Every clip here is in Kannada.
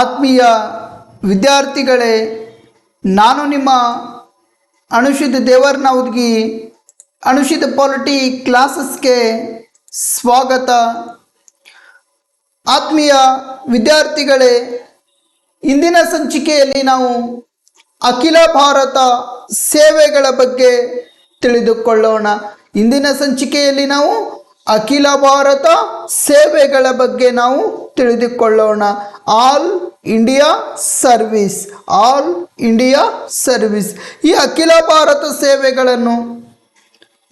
ಆತ್ಮೀಯ ವಿದ್ಯಾರ್ಥಿಗಳೇ, ನಾನು ನಿಮ್ಮ ಅನುಷಿತ್ ದೇವರ್ನ ಹುಡುಗಿ ಅನುಷಿತ್ ಪಾಲಿಟಿ ಕ್ಲಾಸಸ್ಗೆ ಸ್ವಾಗತ. ಆತ್ಮೀಯ ವಿದ್ಯಾರ್ಥಿಗಳೇ, ಇಂದಿನ ಸಂಚಿಕೆಯಲ್ಲಿ ನಾವು ಅಖಿಲ ಭಾರತ ಸೇವೆಗಳ ಬಗ್ಗೆ ತಿಳಿದುಕೊಳ್ಳೋಣ. ಇಂದಿನ ಸಂಚಿಕೆಯಲ್ಲಿ ನಾವು ಅಖಿಲ ಭಾರತ ಸೇವೆಗಳ ಬಗ್ಗೆ ನಾವು ತಿಳಿದುಕೊಳ್ಳೋಣ. All India service, all India service. ಈ ಅಖಿಲ ಭಾರತ ಸೇವೆಗಳನ್ನು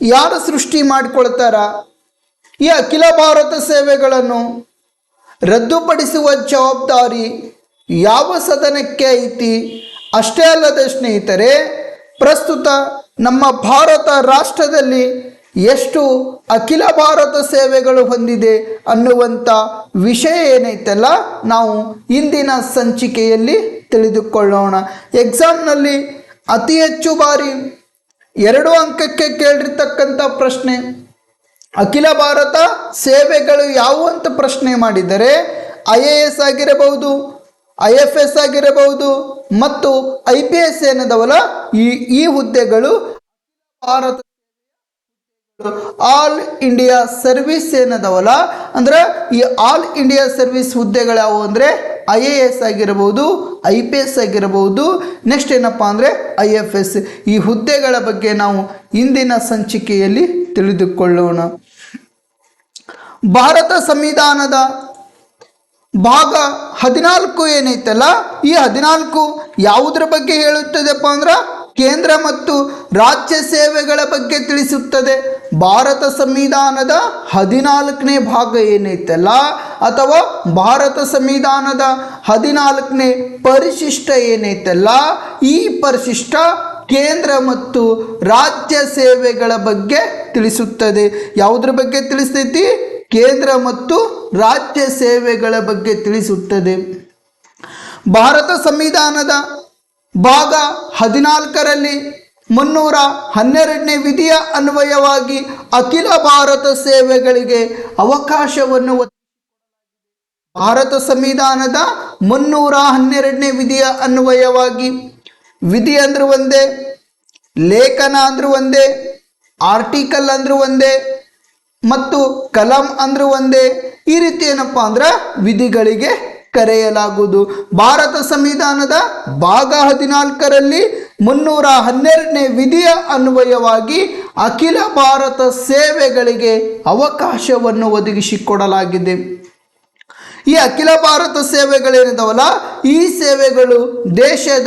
ಯಾರು ಸೃಷ್ಟಿ ಮಾಡಿಕೊಳ್ತಾರ? ಈ ಅಖಿಲ ಭಾರತ ಸೇವೆಗಳನ್ನು ರದ್ದುಪಡಿಸುವ ಜವಾಬ್ದಾರಿ ಯಾವ ಸದನಕ್ಕೆ ಐತಿ? ಅಷ್ಟೇ ಅಲ್ಲದೆ ಸ್ನೇಹಿತರೆ, ಪ್ರಸ್ತುತ ನಮ್ಮ ಭಾರತ ರಾಷ್ಟ್ರದಲ್ಲಿ ಎಷ್ಟು ಅಖಿಲ ಭಾರತ ಸೇವೆಗಳು ಹೊಂದಿದೆ ಅನ್ನುವಂಥ ವಿಷಯ ಏನೈತಲ್ಲ, ನಾವು ಇಂದಿನ ಸಂಚಿಕೆಯಲ್ಲಿ ತಿಳಿದುಕೊಳ್ಳೋಣ. ಎಕ್ಸಾಮ್ನಲ್ಲಿ ಅತಿ ಹೆಚ್ಚು ಬಾರಿ ಎರಡು ಅಂಕಕ್ಕೆ ಕೇಳಿರ್ತಕ್ಕಂಥ ಪ್ರಶ್ನೆ, ಅಖಿಲ ಭಾರತ ಸೇವೆಗಳು ಯಾವುವು ಅಂತ ಪ್ರಶ್ನೆ ಮಾಡಿದರೆ, ಐ ಎ ಎಸ್ ಆಗಿರಬಹುದು, ಐ ಎಫ್ ಎಸ್ ಆಗಿರಬಹುದು ಮತ್ತು ಐ ಪಿ ಎಸ್ ಏನದವಲ್ಲ, ಈ ಈ ಹುದ್ದೆಗಳು ಭಾರತ ಆಲ್ ಇಂಡಿಯಾ ಸರ್ವಿಸ್ ಏನದವಲ್ಲ? ಅಂದ್ರೆ ಈ ಆಲ್ ಇಂಡಿಯಾ ಸರ್ವಿಸ್ ಹುದ್ದೆಗಳು ಯಾವುವು ಅಂದರೆ ಐ ಎ ಎಸ್ ಆಗಿರಬಹುದು ಐ ಪಿ ಎಸ್ ಆಗಿರಬಹುದು ನೆಕ್ಸ್ಟ್ ಏನಪ್ಪ ಅಂದರೆ ಐ ಎಫ್ ಎಸ್ ಈ ಹುದ್ದೆಗಳ ಬಗ್ಗೆ ನಾವು ಇಂದಿನ ಸಂಚಿಕೆಯಲ್ಲಿ ತಿಳಿದುಕೊಳ್ಳೋಣ. ಭಾರತ ಸಂವಿಧಾನದ ಭಾಗ ಹದಿನಾಲ್ಕು ಏನೈತಲ್ಲ, ಈ ಹದಿನಾಲ್ಕು ಯಾವುದರ ಬಗ್ಗೆ ಹೇಳುತ್ತದೆಪ್ಪ ಅಂದ್ರೆ ಕೇಂದ್ರ ಮತ್ತು ರಾಜ್ಯ ಸೇವೆಗಳ ಬಗ್ಗೆ ತಿಳಿಸುತ್ತದೆ. ಭಾರತ ಸಂವಿಧಾನದ ಹದಿನಾಲ್ಕನೇ ಭಾಗ ಏನೈತಲ್ಲ? ಅಥವಾ ಭಾರತ ಸಂವಿಧಾನದ ಹದಿನಾಲ್ಕನೇ ಪರಿಶಿಷ್ಟ ಏನೈತಲ್ಲ? ಈ ಪರಿಶಿಷ್ಟ ಕೇಂದ್ರ ಮತ್ತು ರಾಜ್ಯ ಸೇವೆಗಳ ಬಗ್ಗೆ ತಿಳಿಸುತ್ತದೆ. ಯಾವುದ್ರ ಬಗ್ಗೆ ತಿಳಿಸ್ತೈತಿ? ಕೇಂದ್ರ ಮತ್ತು ರಾಜ್ಯ ಸೇವೆಗಳ ಬಗ್ಗೆ ತಿಳಿಸುತ್ತದೆ. ಭಾರತ ಸಂವಿಧಾನದ ಭಾಗ ಹದಿನಾಲ್ಕರಲ್ಲಿ ಮುನ್ನೂರ ಹನ್ನೆರಡನೇ ವಿಧಿಯ ಅನ್ವಯವಾಗಿ ಅಖಿಲ ಭಾರತ ಸೇವೆಗಳಿಗೆ ಅವಕಾಶವನ್ನು ಭಾರತ ಸಂವಿಧಾನದ ಮುನ್ನೂರ ಹನ್ನೆರಡನೇ ವಿಧಿಯ ಅನ್ವಯವಾಗಿ ವಿಧಿ ಅಂದ್ರೆ ಒಂದೇ, ಲೇಖನ ಅಂದ್ರೆ ಒಂದೇ ಆರ್ಟಿಕಲ್ ಅಂದ್ರೆ ಒಂದೇ ಮತ್ತು ಕಲಂ ಅಂದ್ರೆ ಒಂದೇ. ಈ ರೀತಿ ಏನಪ್ಪಾ ಅಂದ್ರೆ ವಿಧಿಗಳಿಗೆ ಕರೆಯಲಾಗುವುದು. ಭಾರತ ಸಂವಿಧಾನದ ಭಾಗ ಹದಿನಾಲ್ಕರಲ್ಲಿ ಮುನ್ನೂರ ಹನ್ನೆರಡನೇ ವಿಧಿಯ ಅನ್ವಯವಾಗಿ ಅಖಿಲ ಭಾರತ ಸೇವೆಗಳಿಗೆ ಅವಕಾಶವನ್ನು ಒದಗಿಸಿಕೊಡಲಾಗಿದೆ. ಈ ಅಖಿಲ ಭಾರತ ಸೇವೆಗಳೇನಿದವಲ್ಲ? ಈ ಸೇವೆಗಳು ದೇಶದ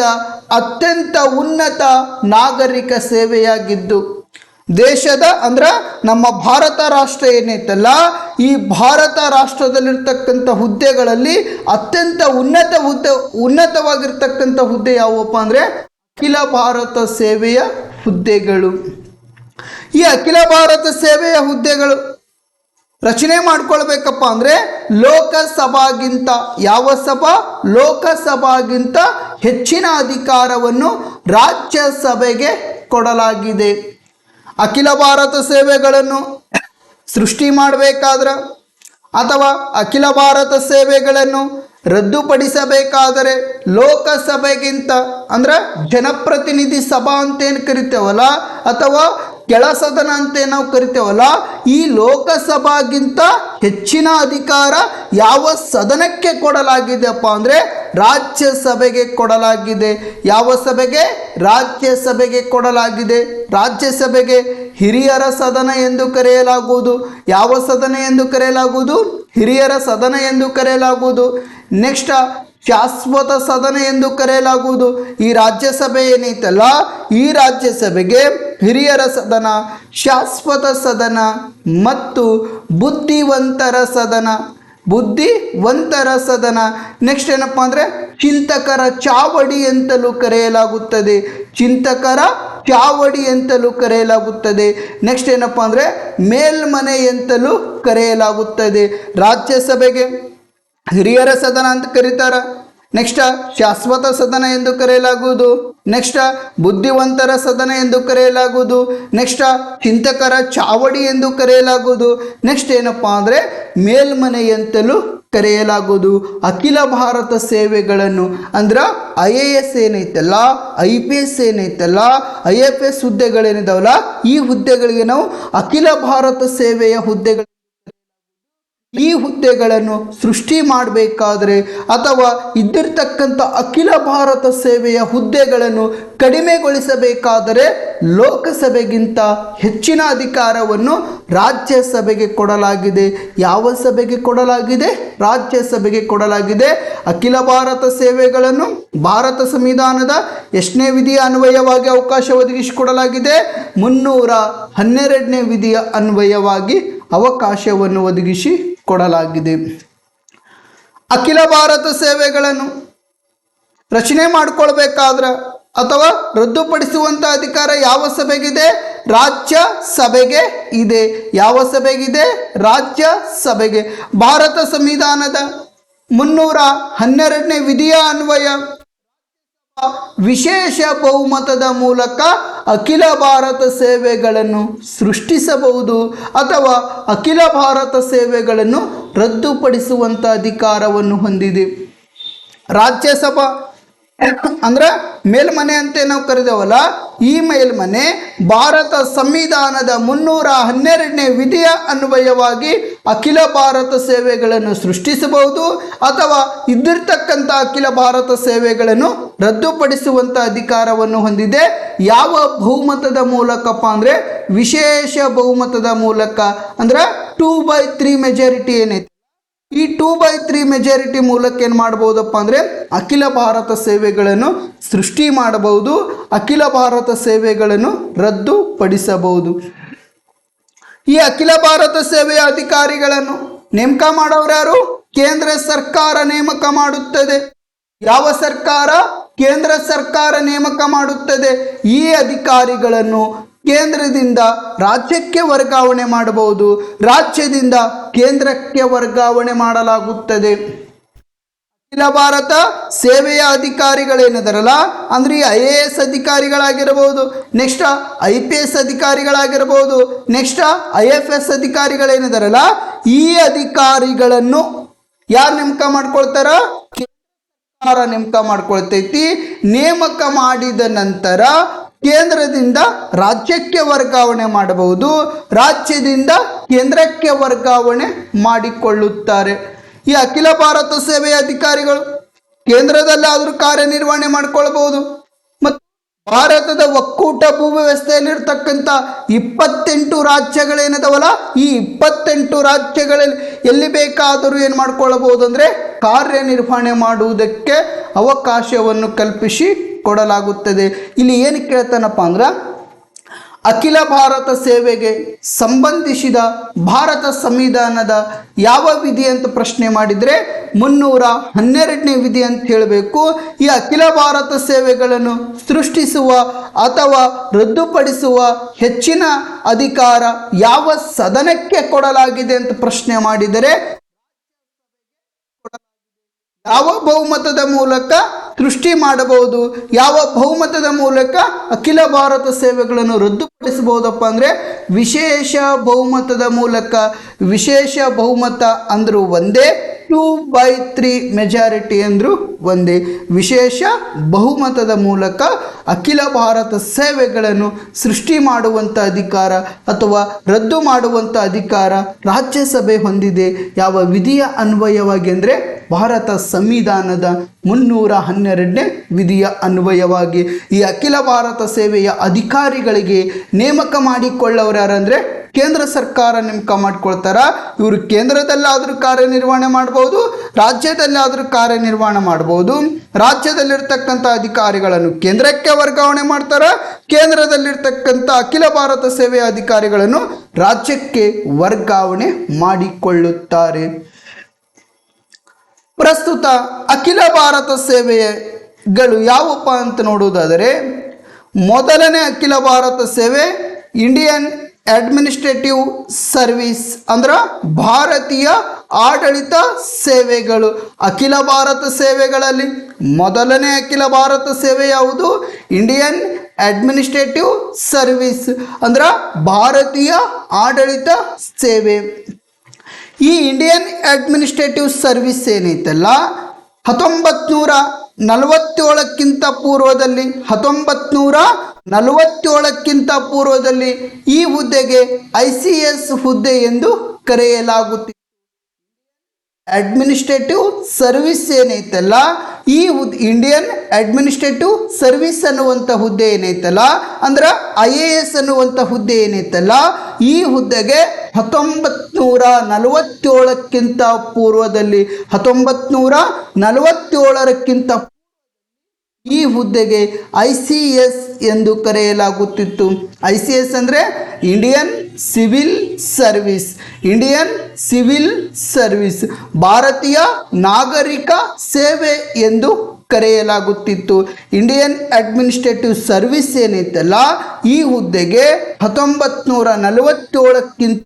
ಅತ್ಯಂತ ಉನ್ನತ ನಾಗರಿಕ ಸೇವೆಯಾಗಿದ್ದು. ದೇಶದ ಅಂದ್ರೆ ನಮ್ಮ ಭಾರತ ರಾಷ್ಟ್ರ ಏನೈತಲ್ಲ ಈ ಭಾರತ ರಾಷ್ಟ್ರದಲ್ಲಿರ್ತಕ್ಕಂಥ ಹುದ್ದೆಗಳಲ್ಲಿ ಅತ್ಯಂತ ಉನ್ನತ ಹುದ್ದೆ, ಉನ್ನತವಾಗಿರ್ತಕ್ಕಂಥ ಹುದ್ದೆ ಯಾವುವಪ್ಪ ಅಂದರೆ ಅಖಿಲ ಭಾರತ ಸೇವೆಯ ಹುದ್ದೆಗಳು. ಈ ಅಖಿಲ ಭಾರತ ಸೇವೆಯ ಹುದ್ದೆಗಳು ರಚನೆ ಮಾಡ್ಕೊಳ್ಬೇಕಪ್ಪ ಅಂದರೆ ಲೋಕಸಭಾಗಿಂತ, ಯಾವ ಸಭಾ? ಲೋಕಸಭಾಗಿಂತ ಹೆಚ್ಚಿನ ಅಧಿಕಾರವನ್ನು ರಾಜ್ಯಸಭೆಗೆ ಕೊಡಲಾಗಿದೆ. ಅಖಿಲ ಭಾರತ ಸೇವೆಗಳನ್ನು ಸೃಷ್ಟಿ ಮಾಡಬೇಕಾದ್ರೆ ಅಥವಾ ಅಖಿಲ ಭಾರತ ಸೇವೆಗಳನ್ನು ರದ್ದುಪಡಿಸಬೇಕಾದರೆ ಲೋಕಸಭೆಗಿಂತ, ಅಂದ್ರೆ ಜನಪ್ರತಿನಿಧಿ ಸಭಾ ಅಂತೇನು ಕರಿತೇವಲ್ಲ, ಅಥವಾ ಕೆಳ ಸದನ ಅಂತ ನಾವು ಕರಿತೇವಲ್ಲ, ಈ ಲೋಕಸಭಾಗಿಂತ ಹೆಚ್ಚಿನ ಅಧಿಕಾರ ಯಾವ ಸದನಕ್ಕೆ ಕೊಡಲಾಗಿದೆಯಪ್ಪ ಅಂದರೆ ರಾಜ್ಯಸಭೆಗೆ ಕೊಡಲಾಗಿದೆ. ಯಾವ ಸಭೆಗೆ? ರಾಜ್ಯಸಭೆಗೆ ಕೊಡಲಾಗಿದೆ. ರಾಜ್ಯಸಭೆಗೆ ಹಿರಿಯರ ಸದನ ಎಂದು ಕರೆಯಲಾಗುವುದು. ಯಾವ ಸದನ ಎಂದು ಕರೆಯಲಾಗುವುದು? ಹಿರಿಯರ ಸದನ ಎಂದು ಕರೆಯಲಾಗುವುದು. ನೆಕ್ಸ್ಟ್, ಶಾಶ್ವತ ಸದನ ಎಂದು ಕರೆಯಲಾಗುವುದು. ಈ ರಾಜ್ಯಸಭೆ ಏನೈತಲ್ಲ ಈ ರಾಜ್ಯಸಭೆಗೆ ಹಿರಿಯರ ಸದನ, ಶಾಶ್ವತ ಸದನ ಮತ್ತು ಬುದ್ಧಿವಂತರ ಸದನ. ಬುದ್ಧಿವಂತರ ಸದನ. ನೆಕ್ಸ್ಟ್ ಏನಪ್ಪ ಅಂದರೆ ಚಿಂತಕರ ಚಾವಡಿ ಅಂತಲೂ ಕರೆಯಲಾಗುತ್ತದೆ. ಚಿಂತಕರ ಚಾವಡಿ ಅಂತಲೂ ಕರೆಯಲಾಗುತ್ತದೆ. ನೆಕ್ಸ್ಟ್ ಏನಪ್ಪ ಅಂದರೆ ಮೇಲ್ಮನೆ ಅಂತಲೂ ಕರೆಯಲಾಗುತ್ತದೆ. ರಾಜ್ಯಸಭೆಗೆ ಹಿರಿಯರ ಸದನ ಅಂತ ಕರೀತಾರ. ನೆಕ್ಸ್ಟ್ ಶಾಶ್ವತ ಸದನ ಎಂದು ಕರೆಯಲಾಗುವುದು. ನೆಕ್ಸ್ಟ್ ಬುದ್ಧಿವಂತರ ಸದನ ಎಂದು ಕರೆಯಲಾಗುವುದು. ನೆಕ್ಸ್ಟ್ ಚಿಂತಕರ ಚಾವಡಿ ಎಂದು ಕರೆಯಲಾಗುವುದು. ನೆಕ್ಸ್ಟ್ ಏನಪ್ಪ ಅಂದರೆ ಮೇಲ್ಮನೆ ಅಂತಲೂ ಕರೆಯಲಾಗುವುದು. ಅಖಿಲ ಭಾರತ ಸೇವೆಗಳನ್ನು ಅಂದ್ರೆ ಐ ಎ ಎಸ್ ಏನೈತಲ್ಲ, ಐ ಪಿ ಎಸ್ ಏನೈತಲ್ಲ, ಐ ಎಫ್ ಎಸ್ ಹುದ್ದೆಗಳೇನಿದಾವಲ್ಲ, ಈ ಹುದ್ದೆಗಳಿಗೆ ನಾವು ಅಖಿಲ ಭಾರತ ಸೇವೆಯ ಹುದ್ದೆಗಳು ಈ ಹುದ್ದೆಗಳನ್ನು ಸೃಷ್ಟಿ ಮಾಡಬೇಕಾದರೆ ಅಥವಾ ಇದ್ದಿರ್ತಕ್ಕಂಥ ಅಖಿಲ ಭಾರತ ಸೇವೆಯ ಹುದ್ದೆಗಳನ್ನು ಕಡಿಮೆಗೊಳಿಸಬೇಕಾದರೆ ಲೋಕಸಭೆಗಿಂತ ಹೆಚ್ಚಿನ ಅಧಿಕಾರವನ್ನು ರಾಜ್ಯಸಭೆಗೆ ಕೊಡಲಾಗಿದೆ. ಯಾವ ಸಭೆಗೆ ಕೊಡಲಾಗಿದೆ? ರಾಜ್ಯಸಭೆಗೆ ಕೊಡಲಾಗಿದೆ ಅಖಿಲ ಭಾರತ ಸೇವೆಗಳನ್ನು. ಭಾರತ ಸಂವಿಧಾನದ ಎಷ್ಟನೇ ವಿಧಿಯ ಅನ್ವಯವಾಗಿ ಅವಕಾಶ ಒದಗಿಸಿಕೊಡಲಾಗಿದೆ? ಮುನ್ನೂರ ಹನ್ನೆರಡನೇ ವಿಧಿಯ ಅನ್ವಯವಾಗಿ ಅವಕಾಶವನ್ನು ಒದಗಿಸಿ ಕೊಡಲಾಗಿದೆ. ಅಖಿಲ ಭಾರತ ಸೇವೆಗಳನ್ನು ರಚನೆ ಮಾಡಿಕೊಳ್ಬೇಕಾದ್ರೆ ಅಥವಾ ರದ್ದುಪಡಿಸುವಂಥ ಅಧಿಕಾರ ಯಾವ ಸಭೆಗಿದೆ? ರಾಜ್ಯ ಸಭೆಗೆ ಇದೆ. ಯಾವ ಸಭೆಗಿದೆ? ರಾಜ್ಯ ಸಭೆಗೆ. ಭಾರತ ಸಂವಿಧಾನದ ಮುನ್ನೂರ ಹನ್ನೆರಡನೇ ವಿಧಿಯ ಅನ್ವಯ. ವಿಶೇಷ ಬಹುಮತದ ಮೂಲಕ ಅಖಿಲ ಭಾರತ ಸೇವೆಗಳನ್ನು ಸೃಷ್ಟಿಸಬಹುದು ಅಥವಾ ಅಖಿಲ ಭಾರತ ಸೇವೆಗಳನ್ನು ರದ್ದುಪಡಿಸುವಂಥ ಅಧಿಕಾರವನ್ನು ಹೊಂದಿದೆ. ರಾಜ್ಯಸಭಾ ಅಂದ್ರೆ ಮೇಲ್ಮನೆ ಅಂತ ನಾವು ಕರೆದೇವಲ್ಲ, ಈ ಮೇಲ್ಮನೆ ಭಾರತ ಸಂವಿಧಾನದ ಮುನ್ನೂರ ಹನ್ನೆರಡನೇ ವಿಧಿಯ ಅನ್ವಯವಾಗಿ ಅಖಿಲ ಭಾರತ ಸೇವೆಗಳನ್ನು ಸೃಷ್ಟಿಸಬಹುದು ಅಥವಾ ಇದ್ದಿರ್ತಕ್ಕಂಥ ಅಖಿಲ ಭಾರತ ಸೇವೆಗಳನ್ನು ರದ್ದುಪಡಿಸುವಂಥ ಅಧಿಕಾರವನ್ನು ಹೊಂದಿದೆ. ಯಾವ ಬಹುಮತದ ಮೂಲಕಪ್ಪ ಅಂದರೆ ವಿಶೇಷ ಬಹುಮತದ ಮೂಲಕ ಅಂದ್ರೆ ಟೂ ಬೈ ತ್ರೀ ಮೆಜಾರಿಟಿ ಏನೈತೆ ಈ ಟೂ ಬೈ ತ್ರೀ ಮೆಜಾರಿಟಿ ಮೂಲಕ ಏನು ಮಾಡ್ಬೋದಪ್ಪ ಅಂದರೆ ಅಖಿಲ ಭಾರತ ಸೇವೆಗಳನ್ನು ಸೃಷ್ಟಿ ಮಾಡಬಹುದು, ಅಖಿಲ ಭಾರತ ಸೇವೆಗಳನ್ನು ರದ್ದುಪಡಿಸಬಹುದು. ಈ ಅಖಿಲ ಭಾರತ ಸೇವೆಯ ಅಧಿಕಾರಿಗಳನ್ನು ನೇಮಕ ಮಾಡೋರು ಯಾರು? ಕೇಂದ್ರ ಸರ್ಕಾರ ನೇಮಕ ಮಾಡುತ್ತದೆ. ಯಾವ ಸರ್ಕಾರ? ಕೇಂದ್ರ ಸರ್ಕಾರ ನೇಮಕ ಮಾಡುತ್ತದೆ. ಈ ಅಧಿಕಾರಿಗಳನ್ನು ಕೇಂದ್ರದಿಂದ ರಾಜ್ಯಕ್ಕೆ ವರ್ಗಾವಣೆ ಮಾಡಬಹುದು. ರಾಜ್ಯದಿಂದ ಕೇಂದ್ರಕ್ಕೆ ವರ್ಗಾವಣೆ ಮಾಡಲಾಗುತ್ತದೆ. ಅಖಿಲ ಭಾರತ ಸೇವೆಯ ಅಧಿಕಾರಿಗಳೇನಿದಾರಲ್ಲ? ಅಂದ್ರೆ ಐ ಎ ಎಸ್ ಅಧಿಕಾರಿಗಳಾಗಿರಬಹುದು, ನೆಕ್ಸ್ಟ್ ಐ ಪಿ ಎಸ್ ಅಧಿಕಾರಿಗಳಾಗಿರಬಹುದು, ನೆಕ್ಸ್ಟ್ ಐ ಎಫ್ ಎಸ್ ಅಧಿಕಾರಿಗಳೇನಿದಾರಲ್ಲ? ಈ ಅಧಿಕಾರಿಗಳನ್ನು ಯಾರು ನೇಮಕ ಮಾಡ್ಕೊಳ್ತಾರ? ನೇಮಕ ಮಾಡ್ಕೊಳ್ತೈತಿ. ನೇಮಕ ಮಾಡಿದ ನಂತರ ಕೇಂದ್ರದಿಂದ ರಾಜ್ಯಕ್ಕೆ ವರ್ಗಾವಣೆ ಮಾಡಬಹುದು. ರಾಜ್ಯದಿಂದ ಕೇಂದ್ರಕ್ಕೆ ವರ್ಗಾವಣೆ ಮಾಡಿಕೊಳ್ಳುತ್ತಾರೆ. ಈ ಅಖಿಲ ಭಾರತ ಸೇವೆಯ ಅಧಿಕಾರಿಗಳು ಕೇಂದ್ರದಲ್ಲಾದರೂ ಕಾರ್ಯನಿರ್ವಹಣೆ ಮಾಡಿಕೊಳ್ಬಹುದು. ಭಾರತದ ಒಕ್ಕೂಟ ಭೂ ವ್ಯವಸ್ಥೆಯಲ್ಲಿರ್ತಕ್ಕಂಥ ಇಪ್ಪತ್ತೆಂಟು ರಾಜ್ಯಗಳೇನದವಲ್ಲ, ಈ ಇಪ್ಪತ್ತೆಂಟು ರಾಜ್ಯಗಳಲ್ಲಿ ಎಲ್ಲಿ ಬೇಕಾದರೂ ಏನು ಮಾಡ್ಕೊಳ್ಳಬಹುದು ಅಂದರೆ ಕಾರ್ಯನಿರ್ವಹಣೆ ಮಾಡುವುದಕ್ಕೆ ಅವಕಾಶವನ್ನು ಕಲ್ಪಿಸಿ ಕೊಡಲಾಗುತ್ತದೆ. ಇಲ್ಲಿ ಏನು ಕೇಳ್ತಾನಪ್ಪ ಅಂದ್ರೆ ಅಖಿಲ ಭಾರತ ಸೇವೆಗೆ ಸಂಬಂಧಿಸಿದ ಭಾರತ ಸಂವಿಧಾನದ ಯಾವ ವಿಧಿ ಅಂತ ಪ್ರಶ್ನೆ ಮಾಡಿದರೆ ಮುನ್ನೂರ ಹನ್ನೆರಡನೇ ವಿಧಿ ಅಂತ ಹೇಳಬೇಕು. ಈ ಅಖಿಲ ಭಾರತ ಸೇವೆಗಳನ್ನು ಸೃಷ್ಟಿಸುವ ಅಥವಾ ರದ್ದುಪಡಿಸುವ ಹೆಚ್ಚಿನ ಅಧಿಕಾರ ಯಾವ ಸದನಕ್ಕೆ ಕೊಡಲಾಗಿದೆ ಅಂತ ಪ್ರಶ್ನೆ ಮಾಡಿದರೆ ಯಾವ ಬಹುಮತದ ಮೂಲಕ ಸೃಷ್ಟಿ ಮಾಡಬಹುದು. ಯಾವ ಬಹುಮತದ ಮೂಲಕ ಅಖಿಲ ಭಾರತ ಸೇವೆಗಳನ್ನು ರದ್ದುಪಡಿಸಬಹುದಪ್ಪ ಅಂದರೆ ವಿಶೇಷ ಬಹುಮತದ ಮೂಲಕ. ವಿಶೇಷ ಬಹುಮತ ಅಂದರೂ ಒಂದೇ ಟೂ ಬೈ ತ್ರೀ ಮೆಜಾರಿಟಿ ಅಂದರೂ ಒಂದೇ. ವಿಶೇಷ ಬಹುಮತದ ಮೂಲಕ ಅಖಿಲ ಭಾರತ ಸೇವೆಗಳನ್ನು ಸೃಷ್ಟಿ ಮಾಡುವಂಥ ಅಧಿಕಾರ ಅಥವಾ ರದ್ದು ಮಾಡುವಂಥ ಅಧಿಕಾರ ರಾಜ್ಯಸಭೆ ಹೊಂದಿದೆ. ಯಾವ ವಿಧಿಯ ಅನ್ವಯವಾಗಿ ಅಂದರೆ ಭಾರತ ಸಂವಿಧಾನದ ಮುನ್ನೂರ ಹನ್ನೆರಡನೇ ವಿಧಿಯ ಅನ್ವಯವಾಗಿ ಈ ಅಖಿಲ ಭಾರತ ಸೇವೆಯ ಅಧಿಕಾರಿಗಳಿಗೆ ನೇಮಕ ಮಾಡಿಕೊಳ್ಳೋರು ಯಾರಂದ್ರೆ ಕೇಂದ್ರ ಸರ್ಕಾರ ನೇಮಕ ಮಾಡ್ಕೊಳ್ತಾರ. ಇವರು ಕೇಂದ್ರದಲ್ಲಾದರೂ ಕಾರ್ಯನಿರ್ವಹಣೆ ಮಾಡ್ಬೋದು, ರಾಜ್ಯದಲ್ಲಾದರೂ ಕಾರ್ಯನಿರ್ವಹಣೆ ಮಾಡ್ಬೋದು. ರಾಜ್ಯದಲ್ಲಿರ್ತಕ್ಕಂಥ ಅಧಿಕಾರಿಗಳನ್ನು ಕೇಂದ್ರಕ್ಕೆ ವರ್ಗಾವಣೆ ಮಾಡ್ತಾರೆ, ಕೇಂದ್ರದಲ್ಲಿರ್ತಕ್ಕಂಥ ಅಖಿಲ ಭಾರತ ಸೇವೆಯ ಅಧಿಕಾರಿಗಳನ್ನು ರಾಜ್ಯಕ್ಕೆ ವರ್ಗಾವಣೆ ಮಾಡಿಕೊಳ್ಳುತ್ತಾರೆ. ಪ್ರಸ್ತುತ ಅಖಿಲ ಭಾರತ ಸೇವೆಗಳು ಯಾವಪ್ಪ ಅಂತ ನೋಡುವುದಾದರೆ, ಮೊದಲನೇ ಅಖಿಲ ಭಾರತ ಸೇವೆ ಇಂಡಿಯನ್ ಅಡ್ಮಿನಿಸ್ಟ್ರೇಟಿವ್ ಸರ್ವಿಸ್ ಅಂದ್ರೆ ಭಾರತೀಯ ಆಡಳಿತ ಸೇವೆಗಳು. ಅಖಿಲ ಭಾರತ ಸೇವೆಗಳಲ್ಲಿ ಮೊದಲನೇ ಅಖಿಲ ಭಾರತ ಸೇವೆ ಯಾವುದು? ಇಂಡಿಯನ್ ಅಡ್ಮಿನಿಸ್ಟ್ರೇಟಿವ್ ಸರ್ವಿಸ್ ಅಂದ್ರೆ ಭಾರತೀಯ ಆಡಳಿತ ಸೇವೆ. ಈ ಇಂಡಿಯನ್ ಅಡ್ಮಿನಿಸ್ಟ್ರೇಟಿವ್ ಸರ್ವಿಸ್ ಏನೈತಲ್ಲ? ಹತ್ತೊಂಬತ್ನೂರ ನಲವತ್ತೇಳಕ್ಕಿಂತ ಪೂರ್ವದಲ್ಲಿ ಹತ್ತೊಂಬತ್ನೂರ ನಲವತ್ತೇಳಕ್ಕಿಂತ ಪೂರ್ವದಲ್ಲಿ ಈ ಹುದ್ದೆಗೆ ಐ ಸಿ ಎಸ್ ಹುದ್ದೆ ಎಂದು ಕರೆಯಲಾಗುತ್ತಿತ್ತು. ಅಡ್ಮಿನಿಸ್ಟ್ರೇಟಿವ್ ಸರ್ವಿಸ್ ಏನೈತಲ್ಲ? ಈ ಇಂಡಿಯನ್ ಅಡ್ಮಿನಿಸ್ಟ್ರೇಟಿವ್ ಸರ್ವಿಸ್ ಅನ್ನುವಂಥ ಹುದ್ದೆ ಏನೈತಲ್ಲ? ಅಂದ್ರೆ ಐ ಎ ಎಸ್ ಅನ್ನುವಂಥ ಹುದ್ದೆ ಏನೈತಲ್ಲ? ಈ ಹುದ್ದೆಗೆ ಹತ್ತೊಂಬತ್ತು ನೂರ ನಲವತ್ತೇಳಕ್ಕಿಂತ ಪೂರ್ವದಲ್ಲಿ, ಹತ್ತೊಂಬತ್ನೂರ ನಲವತ್ತೇಳರಕ್ಕಿಂತ ಈ ಹುದ್ದೆಗೆ ಐ ಸಿ ಎಸ್ ಎಂದು ಕರೆಯಲಾಗುತ್ತಿತ್ತು. ಐ ಸಿ ಎಸ್ ಅಂದರೆ Indian civil service. Indian civil service, ಭಾರತೀಯ ನಾಗರಿಕ ಸೇವೆ ಎಂದು ಕರೆಯಲಾಗುತ್ತಿತ್ತು. ಇಂಡಿಯನ್ ಅಡ್ಮಿನಿಸ್ಟ್ರೇಟಿವ್ ಸರ್ವಿಸ್ ಏನಿತ್ತಲ್ಲ, ಈ ಹುದ್ದೆಗೆ ಹತ್ತೊಂಬತ್ತು ನೂರ ನಲವತ್ತೇಳಕ್ಕಿಂತ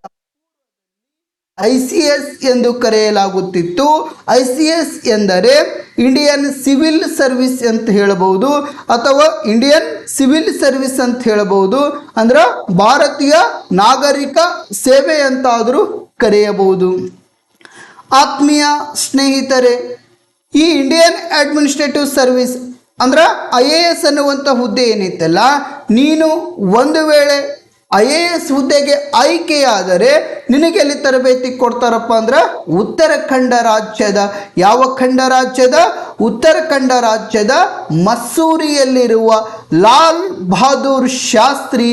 ಐ ಸಿ ಎಸ್ ಎಂದು ಕರೆಯಲಾಗುತ್ತಿತ್ತು. ಐ ಸಿ ಎಸ್ ಎಂದರೆ ಇಂಡಿಯನ್ ಸಿವಿಲ್ ಸರ್ವಿಸ್ ಅಂತ ಹೇಳಬಹುದು ಅಥವಾ ಇಂಡಿಯನ್ ಸಿವಿಲ್ ಸರ್ವಿಸ್ ಅಂತ ಹೇಳಬಹುದು. ಅಂದ್ರೆ ಭಾರತೀಯ ನಾಗರಿಕ ಸೇವೆ ಅಂತಾದರೂ ಕರೆಯಬಹುದು. ಆತ್ಮೀಯ ಸ್ನೇಹಿತರೆ, ಈ ಇಂಡಿಯನ್ ಅಡ್ಮಿನಿಸ್ಟ್ರೇಟಿವ್ ಸರ್ವಿಸ್ ಅಂದ್ರೆ ಐ ಎ ಎಸ್ ಅನ್ನುವಂಥ ಹುದ್ದೆ ಏನಿತ್ತಲ್ಲ, ನೀನು ಒಂದು ವೇಳೆ ಐ ಎ ಎಸ್ ಹುದ್ದೆಗೆ ಆಯ್ಕೆಯಾದರೆ ನಿನಗೆ ಎಲ್ಲಿ ತರಬೇತಿ ಕೊಡ್ತಾರಪ್ಪ ಅಂದ್ರೆ ಉತ್ತರಾಖಂಡ ರಾಜ್ಯದ. ಯಾವ ಖಂಡ ರಾಜ್ಯದ? ಉತ್ತರಾಖಂಡ ರಾಜ್ಯದ ಮಸ್ಸೂರಿಯಲ್ಲಿರುವ ಲಾಲ್ ಬಹದ್ದೂರ್ ಶಾಸ್ತ್ರಿ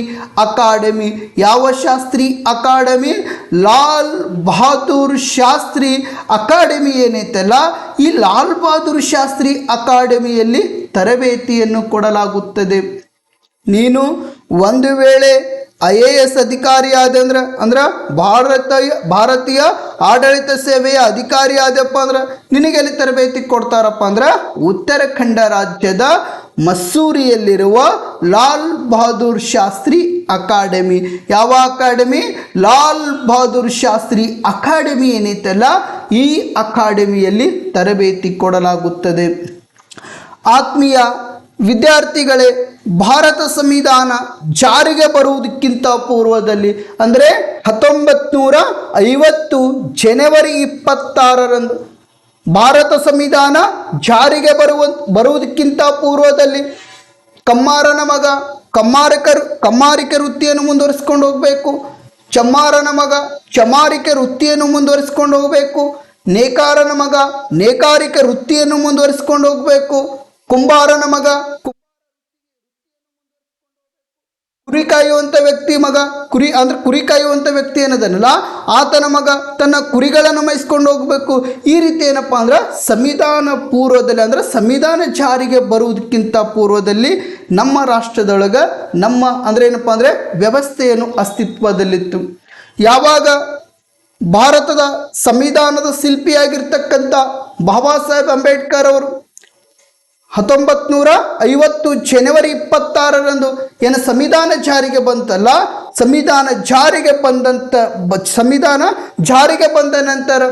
ಅಕಾಡೆಮಿ. ಯಾವ ಶಾಸ್ತ್ರಿ ಅಕಾಡೆಮಿ? ಲಾಲ್ ಬಹದ್ದೂರ್ ಶಾಸ್ತ್ರಿ ಅಕಾಡೆಮಿ ಏನೈತಲ್ಲ ಈ ಲಾಲ್ ಬಹದ್ದೂರ್ ಶಾಸ್ತ್ರಿ ಅಕಾಡೆಮಿಯಲ್ಲಿ ತರಬೇತಿಯನ್ನು ಕೊಡಲಾಗುತ್ತದೆ. ನೀನು ಒಂದು ವೇಳೆ ಐ ಎ ಎಸ್ ಅಧಿಕಾರಿ ಆದಂದ್ರೆ ಅಂದ್ರೆ ಭಾರತೀಯ ಭಾರತೀಯ ಆಡಳಿತ ಸೇವೆಯ ಅಧಿಕಾರಿ ಆದಪ್ಪ ಅಂದ್ರೆ, ನಿನಗೆ ಎಲ್ಲಿ ತರಬೇತಿ ಕೊಡ್ತಾರಪ್ಪ ಅಂದ್ರೆ ಉತ್ತರಾಖಂಡ ರಾಜ್ಯದ ಮಸ್ಸೂರಿಯಲ್ಲಿರುವ ಲಾಲ್ ಬಹದ್ದೂರ್ ಶಾಸ್ತ್ರಿ ಅಕಾಡೆಮಿ. ಯಾವ ಅಕಾಡೆಮಿ? ಲಾಲ್ ಬಹದ್ದೂರ್ ಶಾಸ್ತ್ರಿ ಅಕಾಡೆಮಿ ಏನೈತಲ್ಲ ಈ ಅಕಾಡೆಮಿಯಲ್ಲಿ ತರಬೇತಿ ಕೊಡಲಾಗುತ್ತದೆ. ಆತ್ಮೀಯ ವಿದ್ಯಾರ್ಥಿಗಳೇ, ಭಾರತ ಸಂವಿಧಾನ ಜಾರಿಗೆ ಬರುವುದಕ್ಕಿಂತ ಪೂರ್ವದಲ್ಲಿ, ಅಂದರೆ ಹತ್ತೊಂಬತ್ತು ನೂರ ಐವತ್ತು ಜನವರಿ ಇಪ್ಪತ್ತಾರರಂದು ಭಾರತ ಸಂವಿಧಾನ ಜಾರಿಗೆ ಬರುವ, ಬರುವುದಕ್ಕಿಂತ ಪೂರ್ವದಲ್ಲಿ ಕಮ್ಮಾರನ ಮಗ, ಕಮ್ಮಾರಕರು, ಕಮ್ಮಾರಿಕೆ ವೃತ್ತಿಯನ್ನು ಮುಂದುವರಿಸ್ಕೊಂಡು ಹೋಗಬೇಕು, ಚಮ್ಮಾರನ ಮಗ ಚಮಾರಿಕೆ ವೃತ್ತಿಯನ್ನು ಮುಂದುವರಿಸ್ಕೊಂಡು ಹೋಗಬೇಕು, ನೇಕಾರನ ಮಗ, ನೇಕಾರಿಕೆ ವೃತ್ತಿಯನ್ನು ಮುಂದುವರಿಸ್ಕೊಂಡು ಹೋಗಬೇಕು ಕುಂಬಾರನ ಮಗ. ಕುರಿ ಕಾಯುವಂಥ ವ್ಯಕ್ತಿ ಮಗ. ಕುರಿ ಅಂದ್ರೆ ಕುರಿ ಕಾಯುವಂಥ ವ್ಯಕ್ತಿ ಏನದನಲ್ಲ? ಆತನ ಮಗ. ತನ್ನ ಕುರಿಗಳನ್ನು ಮೈಸ್ಕೊಂಡು ಹೋಗಬೇಕು. ಈ ರೀತಿ ಏನಪ್ಪ ಅಂದ್ರೆ ಸಂವಿಧಾನ ಪೂರ್ವದಲ್ಲಿ ಅಂದ್ರೆ ಸಂವಿಧಾನ ಜಾರಿಗೆ ಬರುವುದಕ್ಕಿಂತ ಪೂರ್ವದಲ್ಲಿ ನಮ್ಮ ರಾಷ್ಟ್ರದೊಳಗೆ ನಮ್ಮ ಅಂದ್ರೆ ಏನಪ್ಪ ಅಂದ್ರೆ ವ್ಯವಸ್ಥೆಯನ್ನು ಅಸ್ತಿತ್ವದಲ್ಲಿತ್ತು. ಯಾವಾಗ ಭಾರತದ ಸಂವಿಧಾನದ ಶಿಲ್ಪಿಯಾಗಿರ್ತಕ್ಕಂಥ ಬಾಬಾ ಸಾಹೇಬ್ ಅಂಬೇಡ್ಕರ್ ಅವರು ಹತ್ತೊಂಬತ್ತು ನೂರ ಐವತ್ತು ಜನವರಿ ಇಪ್ಪತ್ತಾರರಂದು ಏನು ಸಂವಿಧಾನ ಜಾರಿಗೆ ಬಂತಲ್ಲ, ಸಂವಿಧಾನ ಜಾರಿಗೆ ಬಂದಂತ ಬ, ಸಂವಿಧಾನ ಜಾರಿಗೆ ಬಂದ ನಂತರ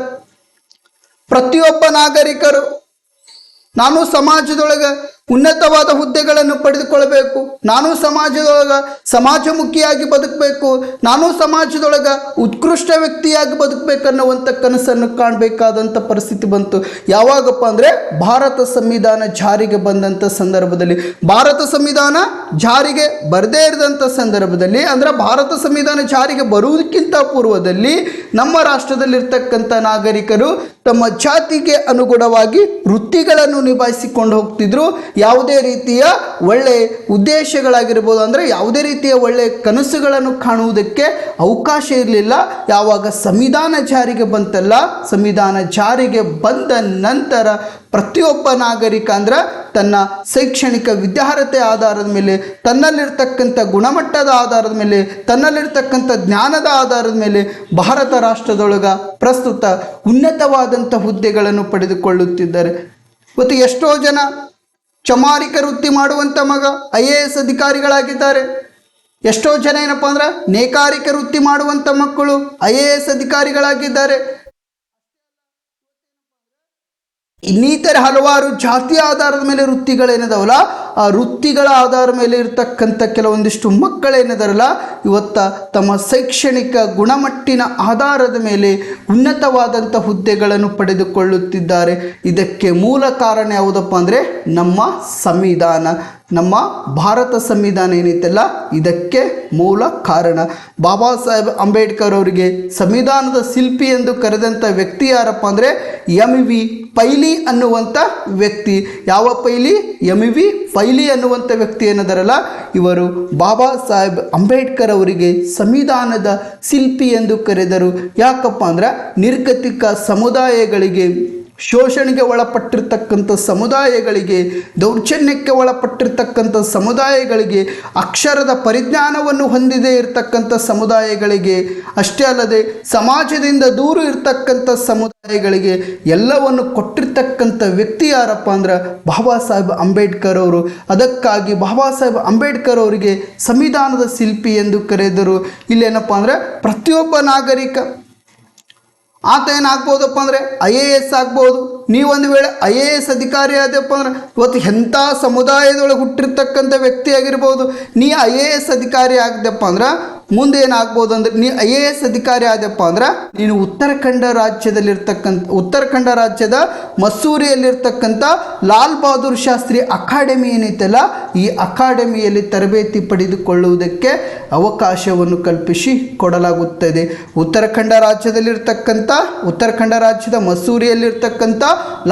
ಪ್ರತಿಯೊಬ್ಬ ನಾಗರಿಕರು, ನಾನು ಸಮಾಜದೊಳಗೆ ಉನ್ನತವಾದ ಹುದ್ದೆಗಳನ್ನು ಪಡೆದುಕೊಳ್ಳಬೇಕು. ನಾನು ಸಮಾಜದೊಳಗೆ ಸಮಾಜಮುಖಿಯಾಗಿ ಬದುಕಬೇಕು. ನಾನು ಸಮಾಜದೊಳಗೆ ಉತ್ಕೃಷ್ಟ ವ್ಯಕ್ತಿಯಾಗಿ ಬದುಕಬೇಕನ್ನುವಂಥ ಕನಸನ್ನು ಕಾಣಬೇಕಾದಂಥ ಪರಿಸ್ಥಿತಿ ಬಂತು. ಯಾವಾಗಪ್ಪ ಅಂದರೆ ಭಾರತ ಸಂವಿಧಾನ ಜಾರಿಗೆ ಬಂದಂಥ ಸಂದರ್ಭದಲ್ಲಿ. ಭಾರತ ಸಂವಿಧಾನ ಜಾರಿಗೆ ಬರದೇ ಇರದಂಥ ಸಂದರ್ಭದಲ್ಲಿ ಅಂದರೆ ಭಾರತ ಸಂವಿಧಾನ ಜಾರಿಗೆ ಬರುವುದಕ್ಕಿಂತ ಪೂರ್ವದಲ್ಲಿ ನಮ್ಮ ರಾಷ್ಟ್ರದಲ್ಲಿರ್ತಕ್ಕಂಥ ನಾಗರಿಕರು ತಮ್ಮ ಜಾತಿಗೆ ಅನುಗುಣವಾಗಿ ವೃತ್ತಿಗಳನ್ನು ನಿಭಾಯಿಸಿಕೊಂಡು ಹೋಗ್ತಿದ್ರು. ಯಾವುದೇ ರೀತಿಯ ಒಳ್ಳೆ ಉದ್ದೇಶಗಳಾಗಿರ್ಬೋದು ಅಂದರೆ ಯಾವುದೇ ರೀತಿಯ ಒಳ್ಳೆಯ ಕನಸುಗಳನ್ನು ಕಾಣುವುದಕ್ಕೆ ಅವಕಾಶ ಇರಲಿಲ್ಲ. ಯಾವಾಗ ಸಂವಿಧಾನ ಜಾರಿಗೆ ಬಂತಲ್ಲ, ಸಂವಿಧಾನ ಜಾರಿಗೆ ಬಂದ ನಂತರ ಪ್ರತಿಯೊಬ್ಬ ನಾಗರಿಕ ಅಂದ್ರೆ ತನ್ನ ಶೈಕ್ಷಣಿಕ ವಿದ್ಯಾರ್ಹತೆ ಆಧಾರದ ಮೇಲೆ, ತನ್ನಲ್ಲಿರ್ತಕ್ಕಂಥ ಗುಣಮಟ್ಟದ ಆಧಾರದ ಮೇಲೆ, ತನ್ನಲ್ಲಿರ್ತಕ್ಕಂಥ ಜ್ಞಾನದ ಆಧಾರದ ಮೇಲೆ ಭಾರತ ರಾಷ್ಟ್ರದೊಳಗ ಪ್ರಸ್ತುತ ಉನ್ನತವಾದಂಥ ಹುದ್ದೆಗಳನ್ನು ಪಡೆದುಕೊಳ್ಳುತ್ತಿದ್ದಾರೆ. ಮತ್ತು ಎಷ್ಟೋ ಜನ ಚಮಾರಿಕ ವೃತ್ತಿ ಮಾಡುವಂಥ ಮಗ, ಐ ಎ ಎಸ್ ಅಧಿಕಾರಿಗಳಾಗಿದ್ದಾರೆ. ಎಷ್ಟೋ ಜನ ಏನಪ್ಪ ಅಂದ್ರೆ ನೇಕಾರಿಕ ವೃತ್ತಿ ಮಾಡುವಂಥ ಮಕ್ಕಳು ಐ ಎ ಎಸ್ ಅಧಿಕಾರಿಗಳಾಗಿದ್ದಾರೆ. ಇನ್ನಿತರ ಹಲವಾರು ಜಾತಿ ಆಧಾರದ ಮೇಲೆ ವೃತ್ತಿಗಳೇನಿದಾವಲ್ಲ ಆ ವೃತ್ತಿಗಳ ಆಧಾರ ಮೇಲೆ ಇರತಕ್ಕಂಥ ಕೆಲವೊಂದಿಷ್ಟು ಮಕ್ಕಳೇನಿದಾರಲ್ಲ, ಇವತ್ತ ತಮ್ಮ ಶೈಕ್ಷಣಿಕ ಗುಣಮಟ್ಟಿನ ಆಧಾರದ ಮೇಲೆ ಉನ್ನತವಾದಂಥ ಹುದ್ದೆಗಳನ್ನು ಪಡೆದುಕೊಳ್ಳುತ್ತಿದ್ದಾರೆ. ಇದಕ್ಕೆ ಮೂಲ ಕಾರಣ ಯಾವುದಪ್ಪ ಅಂದರೆ ನಮ್ಮ ಸಂವಿಧಾನ. ನಮ್ಮ ಭಾರತ ಸಂವಿಧಾನ ಏನೈತಲ್ಲ ಇದಕ್ಕೆ ಮೂಲ ಕಾರಣ. ಬಾಬಾ ಸಾಹೇಬ್ ಅಂಬೇಡ್ಕರ್ ಅವರಿಗೆ ಸಂವಿಧಾನದ ಶಿಲ್ಪಿ ಎಂದು ಕರೆದಂಥ ವ್ಯಕ್ತಿ ಯಾರಪ್ಪ ಅಂದರೆ ಎಂ ವಿ ಪೈಲಿ ಅನ್ನುವಂಥ ವ್ಯಕ್ತಿ. ಯಾವ ಪೈಲಿ? ಎಂ ವಿ ಪೈಲಿ ಅನ್ನುವಂಥ ವ್ಯಕ್ತಿ ಏನದರಲ್ಲ, ಇವರು ಬಾಬಾ ಸಾಹೇಬ್ ಅಂಬೇಡ್ಕರ್ ಅವರಿಗೆ ಸಂವಿಧಾನದ ಶಿಲ್ಪಿ ಎಂದು ಕರೆದರು. ಯಾಕಪ್ಪ ಅಂದ್ರೆ ನಿರ್ಗತಿಕ ಸಮುದಾಯಗಳಿಗೆ ಶೋಷಣೆಗೆ ಒಳಪಟ್ಟಿರ್ತಕ್ಕಂಥ ಸಮುದಾಯಗಳಿಗೆ, ದೌರ್ಜನ್ಯಕ್ಕೆ ಒಳಪಟ್ಟಿರ್ತಕ್ಕಂಥ ಸಮುದಾಯಗಳಿಗೆ, ಅಕ್ಷರದ ಪರಿಜ್ಞಾನವನ್ನು ಹೊಂದಿದೆ ಇರತಕ್ಕಂಥ ಸಮುದಾಯಗಳಿಗೆ, ಅಷ್ಟೇ ಅಲ್ಲದೆ ಸಮಾಜದಿಂದ ದೂರ ಇರತಕ್ಕಂಥ ಸಮುದಾಯಗಳಿಗೆ ಎಲ್ಲವನ್ನು ಕೊಟ್ಟಿರ್ತಕ್ಕಂಥ ವ್ಯಕ್ತಿ ಯಾರಪ್ಪ ಅಂದ್ರೆ ಬಾಬಾ ಸಾಹೇಬ್ ಅಂಬೇಡ್ಕರ್ ಅವರು. ಅದಕ್ಕಾಗಿ ಬಾಬಾ ಸಾಹೇಬ್ ಅಂಬೇಡ್ಕರ್ ಅವರಿಗೆ ಸಂವಿಧಾನದ ಶಿಲ್ಪಿ ಎಂದು ಕರೆದರು. ಇಲ್ಲೇನಪ್ಪ ಅಂದ್ರೆ ಪ್ರತಿಯೊಬ್ಬ ನಾಗರಿಕ ಆತ ಏನಾಗ್ಬೋದಪ್ಪ ಅಂದರೆ ಐ ಎ ಎಸ್ ಆಗ್ಬೋದು. ನೀವೊಂದು ವೇಳೆ ಐ ಎ ಎಸ್ ಅಧಿಕಾರಿ ಆದಪ್ಪ ಅಂದ್ರೆ ಇವತ್ತು ಎಂಥ ಸಮುದಾಯದೊಳಗೆ ಹುಟ್ಟಿರ್ತಕ್ಕಂಥ ವ್ಯಕ್ತಿ ಆಗಿರ್ಬೋದು. ನೀ ಐ ಎ ಎಸ್ ಅಧಿಕಾರಿ ಆಗದಪ್ಪ ಅಂದ್ರೆ ಮುಂದೆ ಏನಾಗ್ಬೋದು ಅಂದ್ರೆ ನೀ ಐ ಎ ಎಸ್ ಅಧಿಕಾರಿ ಆದಪ್ಪ ಅಂದ್ರೆ ನೀನು ಉತ್ತರಾಖಂಡ ರಾಜ್ಯದಲ್ಲಿರ್ತಕ್ಕಂಥ, ಉತ್ತರಾಖಂಡ ರಾಜ್ಯದ ಮಸೂರಿಯಲ್ಲಿರ್ತಕ್ಕಂಥ ಲಾಲ್ ಬಹದ್ದೂರ್ ಶಾಸ್ತ್ರಿ ಅಕಾಡೆಮಿ ಏನೈತಲ್ಲ, ಈ ಅಕಾಡೆಮಿಯಲ್ಲಿ ತರಬೇತಿ ಪಡೆದುಕೊಳ್ಳುವುದಕ್ಕೆ ಅವಕಾಶವನ್ನು ಕಲ್ಪಿಸಿ ಕೊಡಲಾಗುತ್ತದೆ. ಉತ್ತರಾಖಂಡ ರಾಜ್ಯದಲ್ಲಿರ್ತಕ್ಕಂಥ, ಉತ್ತರಾಖಂಡ ರಾಜ್ಯದ ಮಸೂರಿಯಲ್ಲಿರ್ತಕ್ಕಂಥ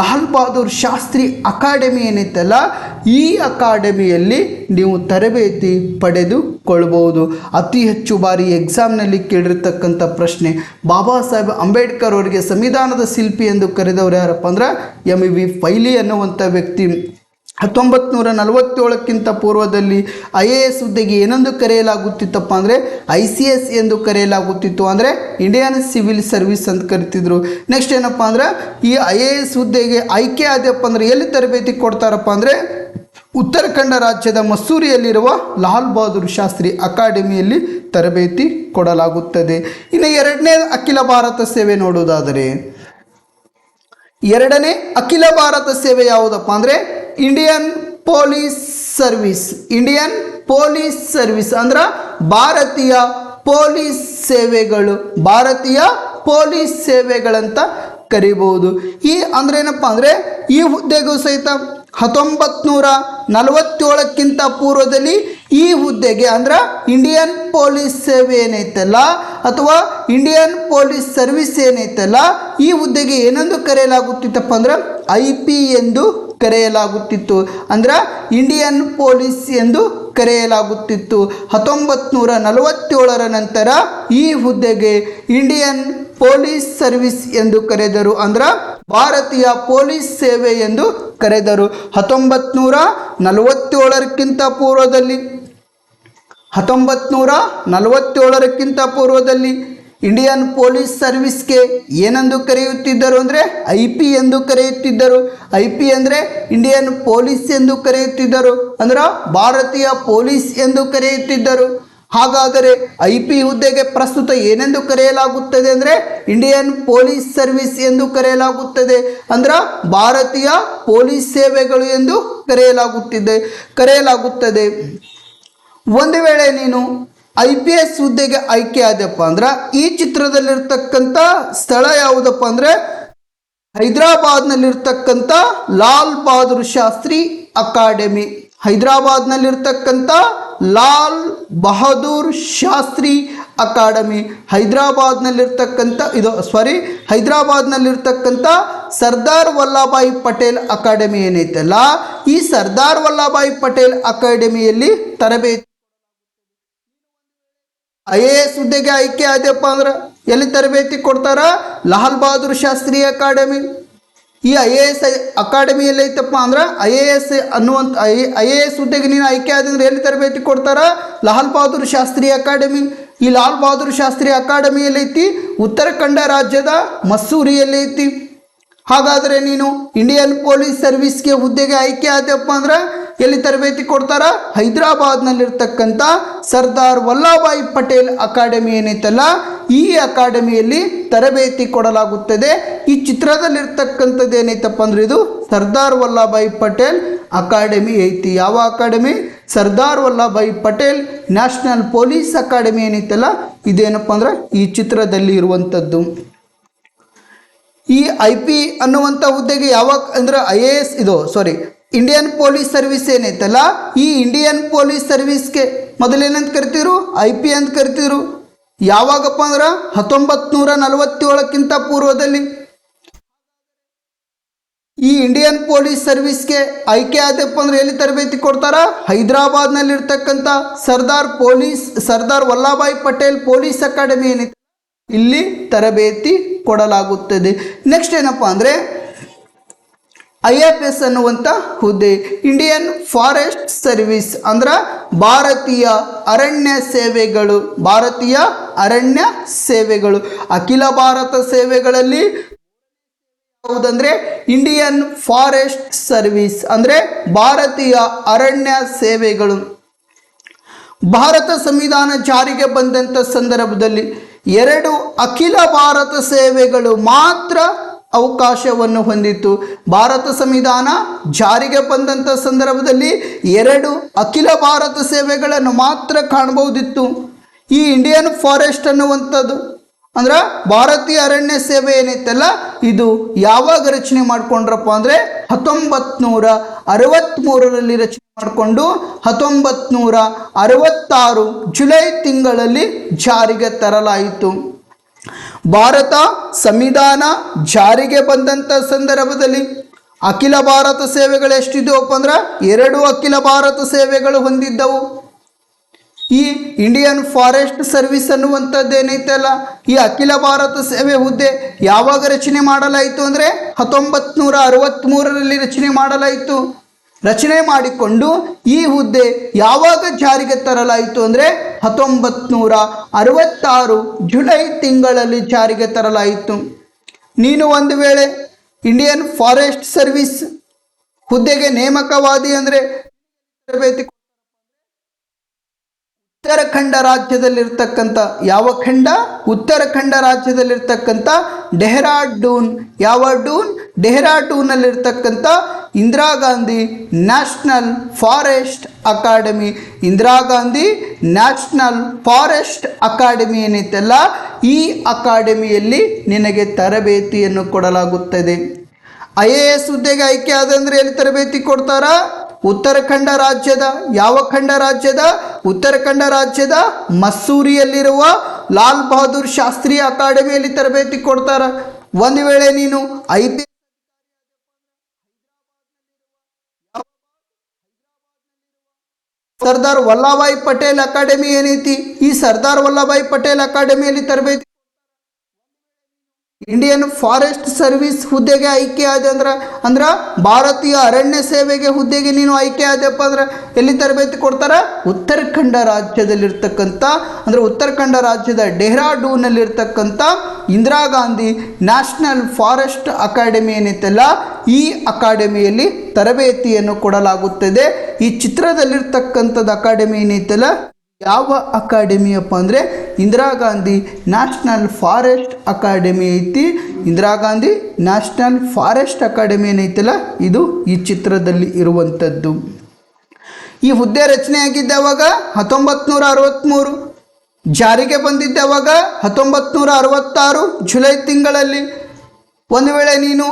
ಲಾಲ್ ಬಹದ್ದೂರ್ ಶಾಸ್ತ್ರಿ ಅಕಾಡೆಮಿ ಏನೈತಲ್ಲ, ಈ ಅಕಾಡೆಮಿಯಲ್ಲಿ ನೀವು ತರಬೇತಿ ಪಡೆದುಕೊಳ್ಬೋದು. ಅತಿ ಹೆಚ್ಚು ಬಾರಿ ಎಕ್ಸಾಮ್ನಲ್ಲಿ ಕೇಳಿರ್ತಕ್ಕಂಥ ಪ್ರಶ್ನೆ, ಬಾಬಾ ಸಾಹೇಬ್ ಅಂಬೇಡ್ಕರ್ ಅವರಿಗೆ ಸಂವಿಧಾನದ ಶಿಲ್ಪಿ ಎಂದು ಕರೆದವರು ಯಾರಪ್ಪ ಅಂದ್ರೆ ಎಂ ವಿ. ಫೈಲಿ ಅನ್ನುವಂಥ ವ್ಯಕ್ತಿ. ಹತ್ತೊಂಬತ್ತು ನೂರ ನಲವತ್ತೇಳಕ್ಕಿಂತ ಪೂರ್ವದಲ್ಲಿ ಐ ಎ ಎಸ್ ಹುದ್ದೆಗೆ ಏನೊಂದು ಕರೆಯಲಾಗುತ್ತಿತ್ತಪ್ಪ ಅಂದರೆ ಐ ಸಿ ಎಸ್ ಎಂದು ಕರೆಯಲಾಗುತ್ತಿತ್ತು ಅಂದರೆ ಇಂಡಿಯನ್ ಸಿವಿಲ್ ಸರ್ವಿಸ್ ಅಂತ ಕರಿತಿದ್ರು. ನೆಕ್ಸ್ಟ್ ಏನಪ್ಪ ಅಂದ್ರೆ ಈ ಐ ಎ ಎಸ್ ಹುದ್ದೆಗೆ ಆಯ್ಕೆ ಆದ್ಯಪ್ಪ ಅಂದರೆ ಎಲ್ಲಿ ತರಬೇತಿ ಕೊಡ್ತಾರಪ್ಪ ಅಂದರೆ ಉತ್ತರಾಖಂಡ ರಾಜ್ಯದ ಮಸೂರಿಯಲ್ಲಿರುವ ಲಾಲ್ ಬಹದ್ದೂರ್ ಶಾಸ್ತ್ರಿ ಅಕಾಡೆಮಿಯಲ್ಲಿ ತರಬೇತಿ ಕೊಡಲಾಗುತ್ತದೆ. ಇನ್ನು ಎರಡನೇ ಅಖಿಲ ಭಾರತ ಸೇವೆ ನೋಡುವುದಾದರೆ, ಎರಡನೇ ಅಖಿಲ ಭಾರತ ಸೇವೆ ಯಾವುದಪ್ಪ ಅಂದರೆ, Indian police service, Indian police service ಅಂದ್ರೆ ಭಾರತೀಯ ಪೊಲೀಸ್ ಸೇವೆಗಳು, ಭಾರತೀಯ ಪೊಲೀಸ್ ಸೇವೆಗಳಂತ ಕರಿಬಹುದು ಈ ಅಂದ್ರೆ ಏನಪ್ಪ ಅಂದ್ರೆ, ಈ ಹುದ್ದೆಗೂ ಸಹಿತ ಹತ್ತೊಂಬತ್ತು ನೂರ ನಲವತ್ತೇಳಕ್ಕಿಂತ ಪೂರ್ವದಲ್ಲಿ ಈ ಹುದ್ದೆಗೆ ಅಂದ್ರೆ ಇಂಡಿಯನ್ ಪೊಲೀಸ್ ಸೇವೆ ಏನೈತಲ್ಲ, ಅಥವಾ ಇಂಡಿಯನ್ ಪೊಲೀಸ್ ಸರ್ವಿಸ್ ಏನೈತಲ್ಲ, ಈ ಹುದ್ದೆಗೆ ಏನೆಂದು ಕರೆಯಲಾಗುತ್ತಿತ್ತಪ್ಪ ಅಂದ್ರೆ ಐ ಪಿ ಎಂದು ಕರೆಯಲಾಗುತ್ತಿತ್ತು. ಅಂದ್ರೆ ಇಂಡಿಯನ್ ಪೊಲೀಸ್ ಎಂದು ಕರೆಯಲಾಗುತ್ತಿತ್ತು. ಹತ್ತೊಂಬತ್ತು ನೂರ ನಲವತ್ತೇಳರ ನಂತರ ಈ ಹುದ್ದೆಗೆ ಇಂಡಿಯನ್ ಪೊಲೀಸ್ ಸರ್ವಿಸ್ ಎಂದು ಕರೆದರು. ಅಂದ್ರೆ ಭಾರತೀಯ ಪೊಲೀಸ್ ಸೇವೆ ಎಂದು ಕರೆದರು. ಹತ್ತೊಂಬತ್ತು ನೂರ ನಲವತ್ತೇಳರಕ್ಕಿಂತ ಪೂರ್ವದಲ್ಲಿ. ಹತ್ತೊಂಬತ್ತು ನೂರ ನಲವತ್ತೇಳರಕ್ಕಿಂತ ಪೂರ್ವದಲ್ಲಿ ಇಂಡಿಯನ್ ಪೊಲೀಸ್ ಸರ್ವಿಸ್ಗೆ ಏನೆಂದು ಕರೆಯುತ್ತಿದ್ದರು ಅಂದರೆ ಐ ಪಿ ಎಂದು ಕರೆಯುತ್ತಿದ್ದರು. ಐ ಪಿ ಅಂದರೆ ಇಂಡಿಯನ್ ಪೊಲೀಸ್ ಎಂದು ಕರೆಯುತ್ತಿದ್ದರು. ಅಂದ್ರೆ ಭಾರತೀಯ ಪೊಲೀಸ್ ಎಂದು ಕರೆಯುತ್ತಿದ್ದರು. ಹಾಗಾದರೆ ಐ ಪಿ ಹುದ್ದೆಗೆ ಪ್ರಸ್ತುತ ಏನೆಂದು ಕರೆಯಲಾಗುತ್ತದೆ ಅಂದರೆ ಇಂಡಿಯನ್ ಪೊಲೀಸ್ ಸರ್ವಿಸ್ ಎಂದು ಕರೆಯಲಾಗುತ್ತದೆ. ಅಂದ್ರೆ ಭಾರತೀಯ ಪೊಲೀಸ್ ಸೇವೆಗಳು ಎಂದು ಕರೆಯಲಾಗುತ್ತಿದೆ, ಕರೆಯಲಾಗುತ್ತದೆ. ಒಂದು ವೇಳೆ ನೀನು ಐ ಪಿ ಎಸ್ ಹುದ್ದೆಗೆ ಆಯ್ಕೆ ಆದಪ್ಪ ಅಂದ್ರೆ ಈ ಚಿತ್ರದಲ್ಲಿರ್ತಕ್ಕಂಥ ಸ್ಥಳ ಯಾವುದಪ್ಪ ಅಂದರೆ ಹೈದರಾಬಾದ್ನಲ್ಲಿರ್ತಕ್ಕಂಥ ಲಾಲ್ ಬಹದ್ದೂರ್ ಶಾಸ್ತ್ರಿ ಅಕಾಡೆಮಿ. ಹೈದರಾಬಾದ್ನಲ್ಲಿರ್ತಕ್ಕಂಥ ಲಾಲ್ ಬಹದ್ದೂರ್ ಶಾಸ್ತ್ರಿ ಅಕಾಡೆಮಿ. ಹೈದರಾಬಾದ್ನಲ್ಲಿರ್ತಕ್ಕಂಥ, ಇದು ಸಾರಿ ಹೈದರಾಬಾದ್ನಲ್ಲಿರ್ತಕ್ಕಂಥ ಸರ್ದಾರ್ ವಲ್ಲಭಾಯಿ ಪಟೇಲ್ ಅಕಾಡೆಮಿ ಏನೈತಲ್ಲ, ಈ ಸರ್ದಾರ್ ವಲ್ಲಭಾಯಿ ಪಟೇಲ್ ಅಕಾಡೆಮಿಯಲ್ಲಿ ತರಬೇತಿ ಐ ಎ ಎಸ್ ಹುದ್ದೆಗೆ ಆಯ್ಕೆ ಆದ್ಯಪ್ಪ ಅಂದ್ರೆ ಎಲ್ಲಿ ತರಬೇತಿ ಕೊಡ್ತಾರ? ಲಾಲ್ ಬಹದ್ದೂರ್ ಶಾಸ್ತ್ರಿ ಅಕಾಡೆಮಿ. ಈ ಐ ಎ ಎಸ್ ಅಕಾಡೆಮಿಯಲ್ಲಿ ಐತಪ್ಪ ಅಂದ್ರೆ ಐ ಎ ಎಸ್ ಅನ್ನುವಂಥ ಐ ಐ ಎ ಎಸ್ ಹುದ್ದೆಗೆ ನೀನು ಆಯ್ಕೆ ಆದ್ರೆ ಎಲ್ಲಿ ತರಬೇತಿ ಕೊಡ್ತಾರ? ಲಾಲ್ ಬಹದ್ದೂರ್ ಶಾಸ್ತ್ರಿ ಅಕಾಡೆಮಿ. ಈ ಲಾಲ್ ಬಹದ್ದೂರ್ ಶಾಸ್ತ್ರಿ ಅಕಾಡೆಮಿಯಲ್ಲಿ ಐತಿ ಉತ್ತರಾಖಂಡ ರಾಜ್ಯದ ಮಸ್ಸೂರಿಯಲ್ಲಿ ಐತಿ. ಹಾಗಾದರೆ ನೀನು ಇಂಡಿಯನ್ ಪೊಲೀಸ್ ಸರ್ವಿಸ್ಗೆ ಹುದ್ದೆಗೆ ಆಯ್ಕೆ ಆದಪ್ಪ ಅಂದ್ರೆ ಎಲ್ಲಿ ತರಬೇತಿ ಕೊಡ್ತಾರ? ಹೈದರಾಬಾದ್ನಲ್ಲಿರ್ತಕ್ಕಂಥ ಸರ್ದಾರ್ ವಲ್ಲಭಾಯಿ ಪಟೇಲ್ ಅಕಾಡೆಮಿ ಏನೈತಲ್ಲ ಈ ಅಕಾಡೆಮಿಯಲ್ಲಿ ತರಬೇತಿ ಕೊಡಲಾಗುತ್ತದೆ. ಈ ಚಿತ್ರದಲ್ಲಿರ್ತಕ್ಕಂಥದ್ದು ಏನೈತಪ್ಪ ಅಂದ್ರೆ ಇದು ಸರ್ದಾರ್ ವಲ್ಲಭಾಯಿ ಪಟೇಲ್ ಅಕಾಡೆಮಿ ಐತಿ. ಯಾವ academy? Sardar Vallabhbhai Patel national police academy ಏನೈತಲ್ಲ ಇದೇನಪ್ಪ ಅಂದ್ರೆ ಈ ಚಿತ್ರದಲ್ಲಿ ಇರುವಂಥದ್ದು ಈ ಐ ಪಿ ಅನ್ನುವಂಥ ಹುದ್ದೆಗೆ ಯಾವಾಗ ಅಂದ್ರೆ ಐ ಎ ಎಸ್ ಇದು ಸಾರಿ ಇಂಡಿಯನ್ ಪೊಲೀಸ್ ಸರ್ವಿಸ್ ಏನೈತಲ್ಲ ಈ ಇಂಡಿಯನ್ ಪೊಲೀಸ್ ಸರ್ವಿಸ್ಗೆ ಮೊದಲೇನಂತ ಕರಿತಿದ್ರು? ಐ ಪಿ ಅಂತ ಕರಿತಿದ್ರು. ಯಾವಾಗಪ್ಪ ಅಂದ್ರೆ ಹತ್ತೊಂಬತ್ತು ನೂರ ನಲವತ್ತೇಳಕ್ಕಿಂತ ಪೂರ್ವದಲ್ಲಿ. ಈ ಇಂಡಿಯನ್ ಪೊಲೀಸ್ ಸರ್ವಿಸ್ಗೆ ಆಯ್ಕೆ ಆದಪ್ಪ ಅಂದ್ರೆ ಎಲ್ಲಿ ತರಬೇತಿ ಕೊಡ್ತಾರ? ಹೈದರಾಬಾದ್ನಲ್ಲಿರ್ತಕ್ಕಂಥ Sardar police, Sardar Vallabhbhai Patel police academy ಏನಿದೆ ಇಲ್ಲಿ ತರಬೇತಿ ಕೊಡಲಾಗುತ್ತದೆ. ನೆಕ್ಸ್ಟ್ ಏನಪ್ಪ ಅಂದರೆ ಐ ಎಫ್ ಎಸ್ ಅನ್ನುವಂಥ ಹುದ್ದೆ ಇಂಡಿಯನ್ ಫಾರೆಸ್ಟ್ ಸರ್ವಿಸ್ ಅಂದ್ರೆ ಭಾರತೀಯ ಅರಣ್ಯ ಸೇವೆಗಳು, ಭಾರತೀಯ ಅರಣ್ಯ ಸೇವೆಗಳು. ಅಖಿಲ ಭಾರತ ಸೇವೆಗಳಲ್ಲಿ ಯಾವುದಂದ್ರೆ ಇಂಡಿಯನ್ ಫಾರೆಸ್ಟ್ ಸರ್ವಿಸ್ ಅಂದರೆ ಭಾರತೀಯ ಅರಣ್ಯ ಸೇವೆಗಳು. ಭಾರತ ಸಂವಿಧಾನ ಜಾರಿಗೆ ಬಂದಂಥ ಸಂದರ್ಭದಲ್ಲಿ ಎರಡು ಅಖಿಲ ಭಾರತ ಸೇವೆಗಳು ಮಾತ್ರ ಅವಕಾಶವನ್ನು ಹೊಂದಿತ್ತು. ಭಾರತ ಸಂವಿಧಾನ ಜಾರಿಗೆ ಬಂದಂಥ ಸಂದರ್ಭದಲ್ಲಿ ಎರಡು ಅಖಿಲ ಭಾರತ ಸೇವೆಗಳನ್ನು ಮಾತ್ರ ಕಾಣಬಹುದಿತ್ತು. ಈ ಇಂಡಿಯನ್ ಫಾರೆಸ್ಟ್ ಅನ್ನುವಂಥದ್ದು ಅಂದ್ರೆ ಭಾರತೀಯ ಅರಣ್ಯ ಸೇವೆ ಏನೈತಲ್ಲ, ಇದು ಯಾವಾಗ ರಚನೆ ಮಾಡ್ಕೊಂಡ್ರಪ್ಪ ಅಂದ್ರೆ ಹತ್ತೊಂಬತ್ತು ನೂರ ಅರವತ್ತ್ಮೂರರಲ್ಲಿ ರಚನೆ ಮಾಡಿಕೊಂಡು ಹತ್ತೊಂಬತ್ತು ನೂರ ಅರವತ್ತಾರು ಜುಲೈ ತಿಂಗಳಲ್ಲಿ ಜಾರಿಗೆ ತರಲಾಯಿತು. ಭಾರತ ಸಂವಿಧಾನ ಜಾರಿಗೆ ಬಂದಂಥ ಸಂದರ್ಭದಲ್ಲಿ ಅಖಿಲ ಭಾರತ ಸೇವೆಗಳು ಎಷ್ಟಿದ್ದವಪ್ಪ ಅಂದ್ರೆ ಎರಡು ಅಖಿಲ ಭಾರತ ಸೇವೆಗಳು ಹೊಂದಿದ್ದವು. ಈ ಇಂಡಿಯನ್ ಫಾರೆಸ್ಟ್ ಸರ್ವಿಸ್ ಅನ್ನುವಂಥದ್ದು ಅಲ್ಲ ಈ ಅಖಿಲ ಭಾರತ ಸೇವೆ ಹುದ್ದೆ ಯಾವಾಗ ರಚನೆ ಮಾಡಲಾಯಿತು ಅಂದರೆ ಹತ್ತೊಂಬತ್ತು ನೂರ ಅರವತ್ತ್ಮೂರರಲ್ಲಿ ರಚನೆ ಮಾಡಲಾಯಿತು. ರಚನೆ ಮಾಡಿಕೊಂಡು ಈ ಹುದ್ದೆ ಯಾವಾಗ ಜಾರಿಗೆ ತರಲಾಯಿತು ಅಂದರೆ ಹತ್ತೊಂಬತ್ತು ನೂರ ಅರವತ್ತಾರು ಜುಲೈ ತಿಂಗಳಲ್ಲಿ ಜಾರಿಗೆ ತರಲಾಯಿತು. ನೀನು ಒಂದು ವೇಳೆ ಇಂಡಿಯನ್ ಫಾರೆಸ್ಟ್ ಸರ್ವಿಸ್ ಹುದ್ದೆಗೆ ನೇಮಕವಾದಿ ಅಂದರೆ ತರಬೇತಿ ಉತ್ತರಾಖಂಡ ರಾಜ್ಯದಲ್ಲಿರ್ತಕ್ಕಂಥ, ಯಾವ ಖಂಡ? ಉತ್ತರಾಖಂಡ ರಾಜ್ಯದಲ್ಲಿರ್ತಕ್ಕಂಥ ಡೆಹ್ರಾಡೂನ್. ಯಾವ Doon? ಡೆಹ್ರಾಡೂನಲ್ಲಿರ್ತಕ್ಕಂಥ Indira Gandhi national forest academy. Indira Gandhi national forest academy ಏನೈತಲ್ಲ ಈ ಅಕಾಡೆಮಿಯಲ್ಲಿ ನಿನಗೆ ತರಬೇತಿಯನ್ನು ಕೊಡಲಾಗುತ್ತದೆ. ಐ ಎ ಎಸ್ ಹುದ್ದೆಗೆ ಆಯ್ಕೆ ಆದಂದ್ರೆ ಎಲ್ಲಿ ತರಬೇತಿ ಕೊಡ್ತಾರಾ? ಉತ್ತರಾಖಂಡ ರಾಜ್ಯದ, ಯಾವ ಖಂಡ ರಾಜ್ಯದ? ಉತ್ತರಾಖಂಡ ರಾಜ್ಯದ ಮಸ್ಸೂರಿಯಲ್ಲಿರುವ ಲಾಲ್ ಬಹದ್ದೂರ್ ಶಾಸ್ತ್ರಿ ಅಕಾಡೆಮಿಯಲ್ಲಿ ತರಬೇತಿ ಕೊಡ್ತಾರ. ಒಂದು ವೇಳೆ ನೀನು I P Sardar Vallabhbhai Patel academy ಏನೈತಿ? ಈ ಸರ್ದಾರ್ ವಲ್ಲಭಾಯಿ ಪಟೇಲ್ ಅಕಾಡೆಮಿಯಲ್ಲಿ ತರಬೇತಿ ಇಂಡಿಯನ್ ಫಾರೆಸ್ಟ್ ಸರ್ವಿಸ್ ಹುದ್ದೆಗೆ ಆಯ್ಕೆ ಆದ ಅಂದ್ರೆ ಅಂದ್ರೆ ಭಾರತೀಯ ಅರಣ್ಯ ಸೇವೆಗೆ ಹುದ್ದೆಗೆ ನೀನು ಆಯ್ಕೆ ಆದಪ್ಪ ಅಂದ್ರೆ ಎಲ್ಲಿ ತರಬೇತಿ ಕೊಡ್ತಾರ? ಉತ್ತರಾಖಂಡ ರಾಜ್ಯದಲ್ಲಿರ್ತಕ್ಕಂಥ, ಅಂದರೆ ಉತ್ತರಾಖಂಡ ರಾಜ್ಯದ ಡೆಹ್ರಾಡೂನಲ್ಲಿರ್ತಕ್ಕಂಥ Indira Gandhi national forest academy ಏನಿತ್ತಲ್ಲ, ಈ ಅಕಾಡೆಮಿಯಲ್ಲಿ ತರಬೇತಿಯನ್ನು ಕೊಡಲಾಗುತ್ತದೆ. ಈ ಚಿತ್ರದಲ್ಲಿರ್ತಕ್ಕಂಥದ್ದು ಅಕಾಡೆಮಿ ಏನೈತಲ್ಲ ಯಾವ ಅಕಾಡೆಮಿಯಪ್ಪ ಅಂದರೆ Indira Gandhi national forest academy ಐತಿ. Indira Gandhi national forest academy ಏನೈತಲ್ಲ? ಇದು ಈ ಚಿತ್ರದಲ್ಲಿ ಇರುವಂಥದ್ದು. ಈ ಹುದ್ದೆ ರಚನೆ ಆಗಿದ್ದಾವಾಗ ಹತ್ತೊಂಬತ್ತು ನೂರ ಅರವತ್ತ್ಮೂರು ಜಾರಿಗೆ ಬಂದಿದ್ದಾವಾಗ ಹತ್ತೊಂಬತ್ತು ನೂರ ಅರವತ್ತಾರು ಜುಲೈ ತಿಂಗಳಲ್ಲಿ. ಒಂದು ವೇಳೆ ನೀನು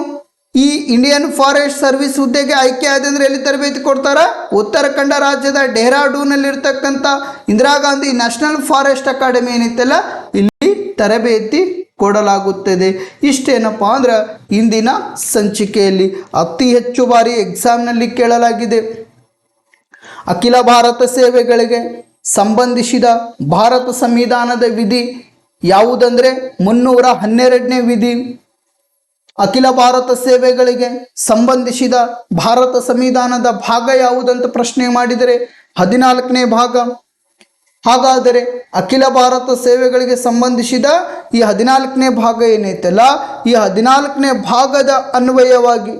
ಈ ಇಂಡಿಯನ್ ಫಾರೆಸ್ಟ್ ಸರ್ವಿಸ್ ಹುದ್ದೆಗೆ ಆಯ್ಕೆ ಆದಂದ್ರೆ ಎಲ್ಲಿ ತರಬೇತಿ ಕೊಡ್ತಾರ? ಉತ್ತರಾಖಂಡ ರಾಜ್ಯದ ಡೆಹ್ರಾಡೂನಲ್ಲಿರ್ತಕ್ಕಂಥ Indira Gandhi national forest academy ಏನೈತಲ್ಲ ಇಲ್ಲಿ ತರಬೇತಿ ಕೊಡಲಾಗುತ್ತದೆ. ಇಷ್ಟೇನಪ್ಪ ಅಂದ್ರೆ ಇಂದಿನ ಸಂಚಿಕೆಯಲ್ಲಿ ಅತಿ ಹೆಚ್ಚು ಬಾರಿ ಎಕ್ಸಾಮ್ನಲ್ಲಿ ಕೇಳಲಾಗಿದೆ. ಅಖಿಲ ಭಾರತ ಸೇವೆಗಳಿಗೆ ಸಂಬಂಧಿಸಿದ ಭಾರತ ಸಂವಿಧಾನದ ವಿಧಿ ಯಾವುದಂದರೆ ಮುನ್ನೂರ ಹನ್ನೆರಡನೇ ವಿಧಿ. ಅಖಿಲ ಭಾರತ ಸೇವೆಗಳಿಗೆ ಸಂಬಂಧಿಸಿದ ಭಾರತ ಸಂವಿಧಾನದ ಭಾಗ ಯಾವುದಂತ ಪ್ರಶ್ನೆ ಮಾಡಿದರೆ ಹದಿನಾಲ್ಕನೇ ಭಾಗ. ಹಾಗಾದರೆ ಅಖಿಲ ಭಾರತ ಸೇವೆಗಳಿಗೆ ಸಂಬಂಧಿಸಿದ ಈ ಹದಿನಾಲ್ಕನೇ ಭಾಗ ಏನೈತಲ್ಲ? ಈ ಹದಿನಾಲ್ಕನೇ ಭಾಗದ ಅನ್ವಯವಾಗಿ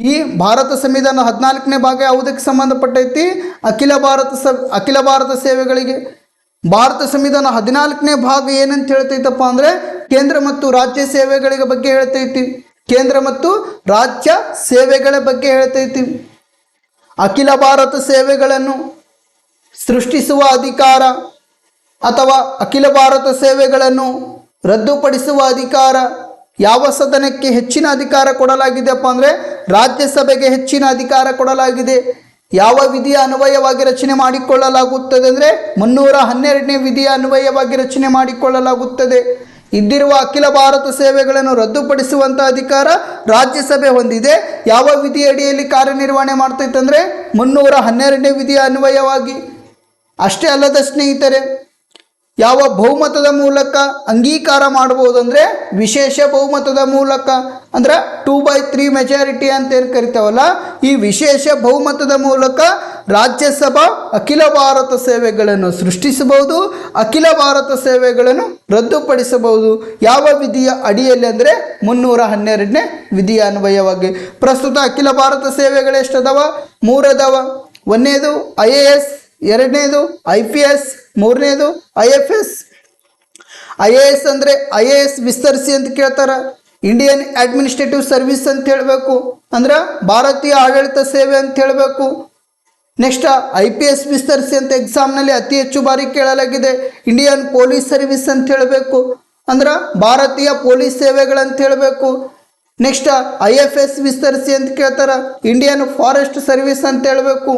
ಈ ಭಾರತ ಸಂವಿಧಾನ ಹದಿನಾಲ್ಕನೇ ಭಾಗ ಯಾವುದಕ್ಕೆ ಸಂಬಂಧಪಟ್ಟೈತಿ? ಅಖಿಲ ಭಾರತ ಸ, ಅಖಿಲ ಭಾರತ ಸೇವೆಗಳಿಗೆ ಭಾರತ ಸಂವಿಧಾನ ಹದಿನಾಲ್ಕನೇ ಭಾಗ ಏನಂತ ಹೇಳ್ತೈತಪ್ಪ ಅಂದರೆ ಕೇಂದ್ರ ಮತ್ತು ರಾಜ್ಯ ಸೇವೆಗಳ ಬಗ್ಗೆ ಹೇಳ್ತೈತಿ. ಕೇಂದ್ರ ಮತ್ತು ರಾಜ್ಯ ಸೇವೆಗಳ ಬಗ್ಗೆ ಹೇಳ್ತೈತಿ. ಅಖಿಲ ಭಾರತ ಸೇವೆಗಳನ್ನು ಸೃಷ್ಟಿಸುವ ಅಧಿಕಾರ ಅಥವಾ ಅಖಿಲ ಭಾರತ ಸೇವೆಗಳನ್ನು ರದ್ದುಪಡಿಸುವ ಅಧಿಕಾರ ಯಾವ ಸದನಕ್ಕೆ ಹೆಚ್ಚಿನ ಅಧಿಕಾರ ಕೊಡಲಾಗಿದೆಪ್ಪ ಅಂದರೆ ರಾಜ್ಯಸಭೆಗೆ ಹೆಚ್ಚಿನ ಅಧಿಕಾರ ಕೊಡಲಾಗಿದೆ. ಯಾವ ವಿಧಿಯ ಅನ್ವಯವಾಗಿ ರಚನೆ ಮಾಡಿಕೊಳ್ಳಲಾಗುತ್ತದೆ ಅಂದರೆ ಮುನ್ನೂರ ಹನ್ನೆರಡನೇ ವಿಧಿಯ ಅನ್ವಯವಾಗಿ ರಚನೆ ಮಾಡಿಕೊಳ್ಳಲಾಗುತ್ತದೆ. ಇದ್ದಿರುವ ಅಖಿಲ ಭಾರತ ಸೇವೆಗಳನ್ನು ರದ್ದುಪಡಿಸುವಂಥ ಅಧಿಕಾರ ರಾಜ್ಯಸಭೆ ಹೊಂದಿದೆ. ಯಾವ ವಿಧಿಯ ಅಡಿಯಲ್ಲಿ ಕಾರ್ಯನಿರ್ವಹಣೆ ಮಾಡ್ತೈತೆ ಅಂದರೆ ಮುನ್ನೂರ ಹನ್ನೆರಡನೇ ವಿಧಿಯ ಅನ್ವಯವಾಗಿ. ಅಷ್ಟೇ ಅಲ್ಲದ ಸ್ನೇಹಿತರೆ ಯಾವ ಬಹುಮತದ ಮೂಲಕ ಅಂಗೀಕಾರ ಮಾಡ್ಬೋದು ಅಂದರೆ ವಿಶೇಷ ಬಹುಮತದ ಮೂಲಕ. ಅಂದ್ರೆ ಟೂ ಬೈ ತ್ರೀ ಮೆಜಾರಿಟಿ ಅಂತ ಏನು ಕರಿತಾವಲ್ಲ, ಈ ವಿಶೇಷ ಬಹುಮತದ ಮೂಲಕ ರಾಜ್ಯಸಭಾ ಅಖಿಲ ಭಾರತ ಸೇವೆಗಳನ್ನು ಸೃಷ್ಟಿಸಬಹುದು, ಅಖಿಲ ಭಾರತ ಸೇವೆಗಳನ್ನು ರದ್ದುಪಡಿಸಬಹುದು. ಯಾವ ವಿಧಿಯ ಅಡಿಯಲ್ಲಿ ಅಂದರೆ ಮುನ್ನೂರ ಹನ್ನೆರಡನೇ ವಿಧಿಯ ಅನ್ವಯವಾಗಿ ಪ್ರಸ್ತುತ ಅಖಿಲ ಭಾರತ ಸೇವೆಗಳೆಷ್ಟದವ ಮೂರದವ. ಒಂದೇದು ಐ ಎ ಎಸ್ ಎರಡನೇದು ಐ ಪಿ ಎಸ್, ಮೂರನೇದು I F S. I A S ಅಂದರೆ ಐ ಎ ಎಸ್ ವಿಸ್ತರಿಸಿ ಅಂತ ಕೇಳ್ತಾರೆ. ಇಂಡಿಯನ್ ಅಡ್ಮಿನಿಸ್ಟ್ರೇಟಿವ್ ಸರ್ವಿಸ್ ಅಂತ ಹೇಳಬೇಕು. ಅಂದ್ರೆ ಭಾರತೀಯ ಆಡಳಿತ ಸೇವೆ ಅಂತ ಹೇಳಬೇಕು. ನೆಕ್ಸ್ಟ್ ಐ ಪಿ ಎಸ್ ವಿಸ್ತರಿಸಿ ಅಂತ ಎಕ್ಸಾಮ್ನಲ್ಲಿ ಅತಿ ಹೆಚ್ಚು ಬಾರಿ ಕೇಳಲಾಗಿದೆ. ಇಂಡಿಯನ್ ಪೊಲೀಸ್ ಸರ್ವಿಸ್ ಅಂತ ಹೇಳಬೇಕು. ಅಂದ್ರೆ ಭಾರತೀಯ ಪೊಲೀಸ್ ಸೇವೆಗಳಂತ ಹೇಳಬೇಕು. ನೆಕ್ಸ್ಟ್ ಐ ಎಫ್ ಎಸ್ ವಿಸ್ತರಿಸಿ ಅಂತ ಕೇಳ್ತಾರೆ. ಇಂಡಿಯನ್ ಫಾರೆಸ್ಟ್ ಸರ್ವಿಸ್ ಅಂತ ಹೇಳಬೇಕು.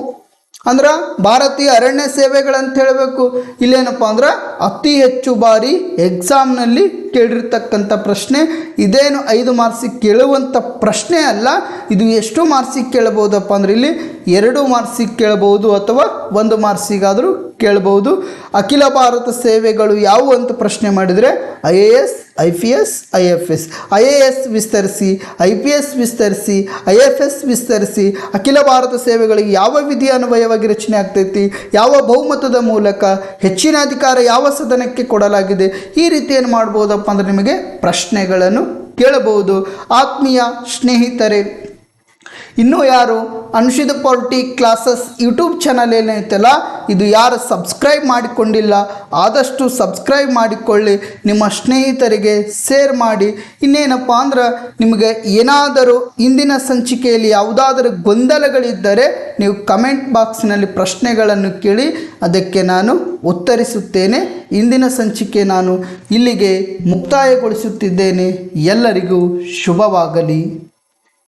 ಅಂದ್ರೆ ಭಾರತೀಯ ಅರಣ್ಯ ಸೇವೆಗಳಂತ ಹೇಳಬೇಕು. ಇಲ್ಲೇನಪ್ಪ ಅಂದ್ರೆ ಅತಿ ಹೆಚ್ಚು ಬಾರಿ ಎಕ್ಸಾಮ್ನಲ್ಲಿ ಕೇಳಿರ್ತಕ್ಕಂಥ ಪ್ರಶ್ನೆ. ಇದೇನು ಐದು ಮಾರ್ಕ್ಸಿಗೆ ಕೇಳುವಂಥ ಪ್ರಶ್ನೆ ಅಲ್ಲ, ಇದು ಎಷ್ಟು ಮಾರ್ಕ್ಸಿಗೆ ಕೇಳಬಹುದಪ್ಪ ಅಂದ್ರೆ ಇಲ್ಲಿ ಎರಡು ಮಾರ್ಕ್ಸಿಗೆ ಕೇಳಬಹುದು ಅಥವಾ ಒಂದು ಮಾರ್ಕ್ಸಿಗಾದರೂ ಕೇಳಬಹುದು ಅಖಿಲ ಭಾರತ ಸೇವೆಗಳು ಯಾವುವು ಅಂತ ಪ್ರಶ್ನೆ ಮಾಡಿದರೆ, I A S I P S, I F S. I A S ವಿಸ್ತರಿಸಿ, ಐ ಪಿ ಎಸ್ ವಿಸ್ತರಿಸಿ, ಐ ಎಫ್ ಎಸ್ ವಿಸ್ತರಿಸಿ ಅಖಿಲ ಭಾರತ ಸೇವೆಗಳಿಗೆ ಯಾವ ವಿಧಿ ಅನ್ವಯವಾಗಿ ರಚನೆ ಆಗ್ತೈತಿ, ಯಾವ ಬಹುಮತದ ಮೂಲಕ ಹೆಚ್ಚಿನ ಅಧಿಕಾರ ಯಾವ ಸದನಕ್ಕೆ ಕೊಡಲಾಗಿದೆ, ಈ ರೀತಿ ಏನು ಮಾಡ್ಬೋದಪ್ಪ ಅಂದ್ರೆ ನಿಮಗೆ ಪ್ರಶ್ನೆಗಳನ್ನು ಕೇಳಬಹುದು. ಆತ್ಮೀಯ ಸ್ನೇಹಿತರೆ ಇನ್ನೂ ಯಾರು? ಅನುಷಿದ ಪೊರ್ಟಿ ಕ್ಲಾಸಸ್ ಯೂಟ್ಯೂಬ್ ಚಾನಲ್ ಏನೈತಲ್ಲ, ಇದು ಯಾರು ಸಬ್ಸ್ಕ್ರೈಬ್ ಮಾಡಿಕೊಂಡಿಲ್ಲ, ಆದಷ್ಟು ಸಬ್ಸ್ಕ್ರೈಬ್ ಮಾಡಿಕೊಳ್ಳಿ, ನಿಮ್ಮ ಸ್ನೇಹಿತರಿಗೆ ಶೇರ್ ಮಾಡಿ. ಇನ್ನೇನಪ್ಪ ಅಂದ್ರೆ, ನಿಮಗೆ ಏನಾದರೂ ಇಂದಿನ ಸಂಚಿಕೆಯಲ್ಲಿ ಯಾವುದಾದರೂ ಗೊಂದಲಗಳಿದ್ದರೆ, ನೀವು ಕಮೆಂಟ್ ಬಾಕ್ಸ್ನಲ್ಲಿ ಪ್ರಶ್ನೆಗಳನ್ನು ಕೇಳಿ, ಅದಕ್ಕೆ ನಾನು ಉತ್ತರಿಸುತ್ತೇನೆ. ಇಂದಿನ ಸಂಚಿಕೆ ನಾನು ಇಲ್ಲಿಗೆ ಮುಕ್ತಾಯಗೊಳಿಸುತ್ತಿದ್ದೇನೆ. ಎಲ್ಲರಿಗೂ ಶುಭವಾಗಲಿ.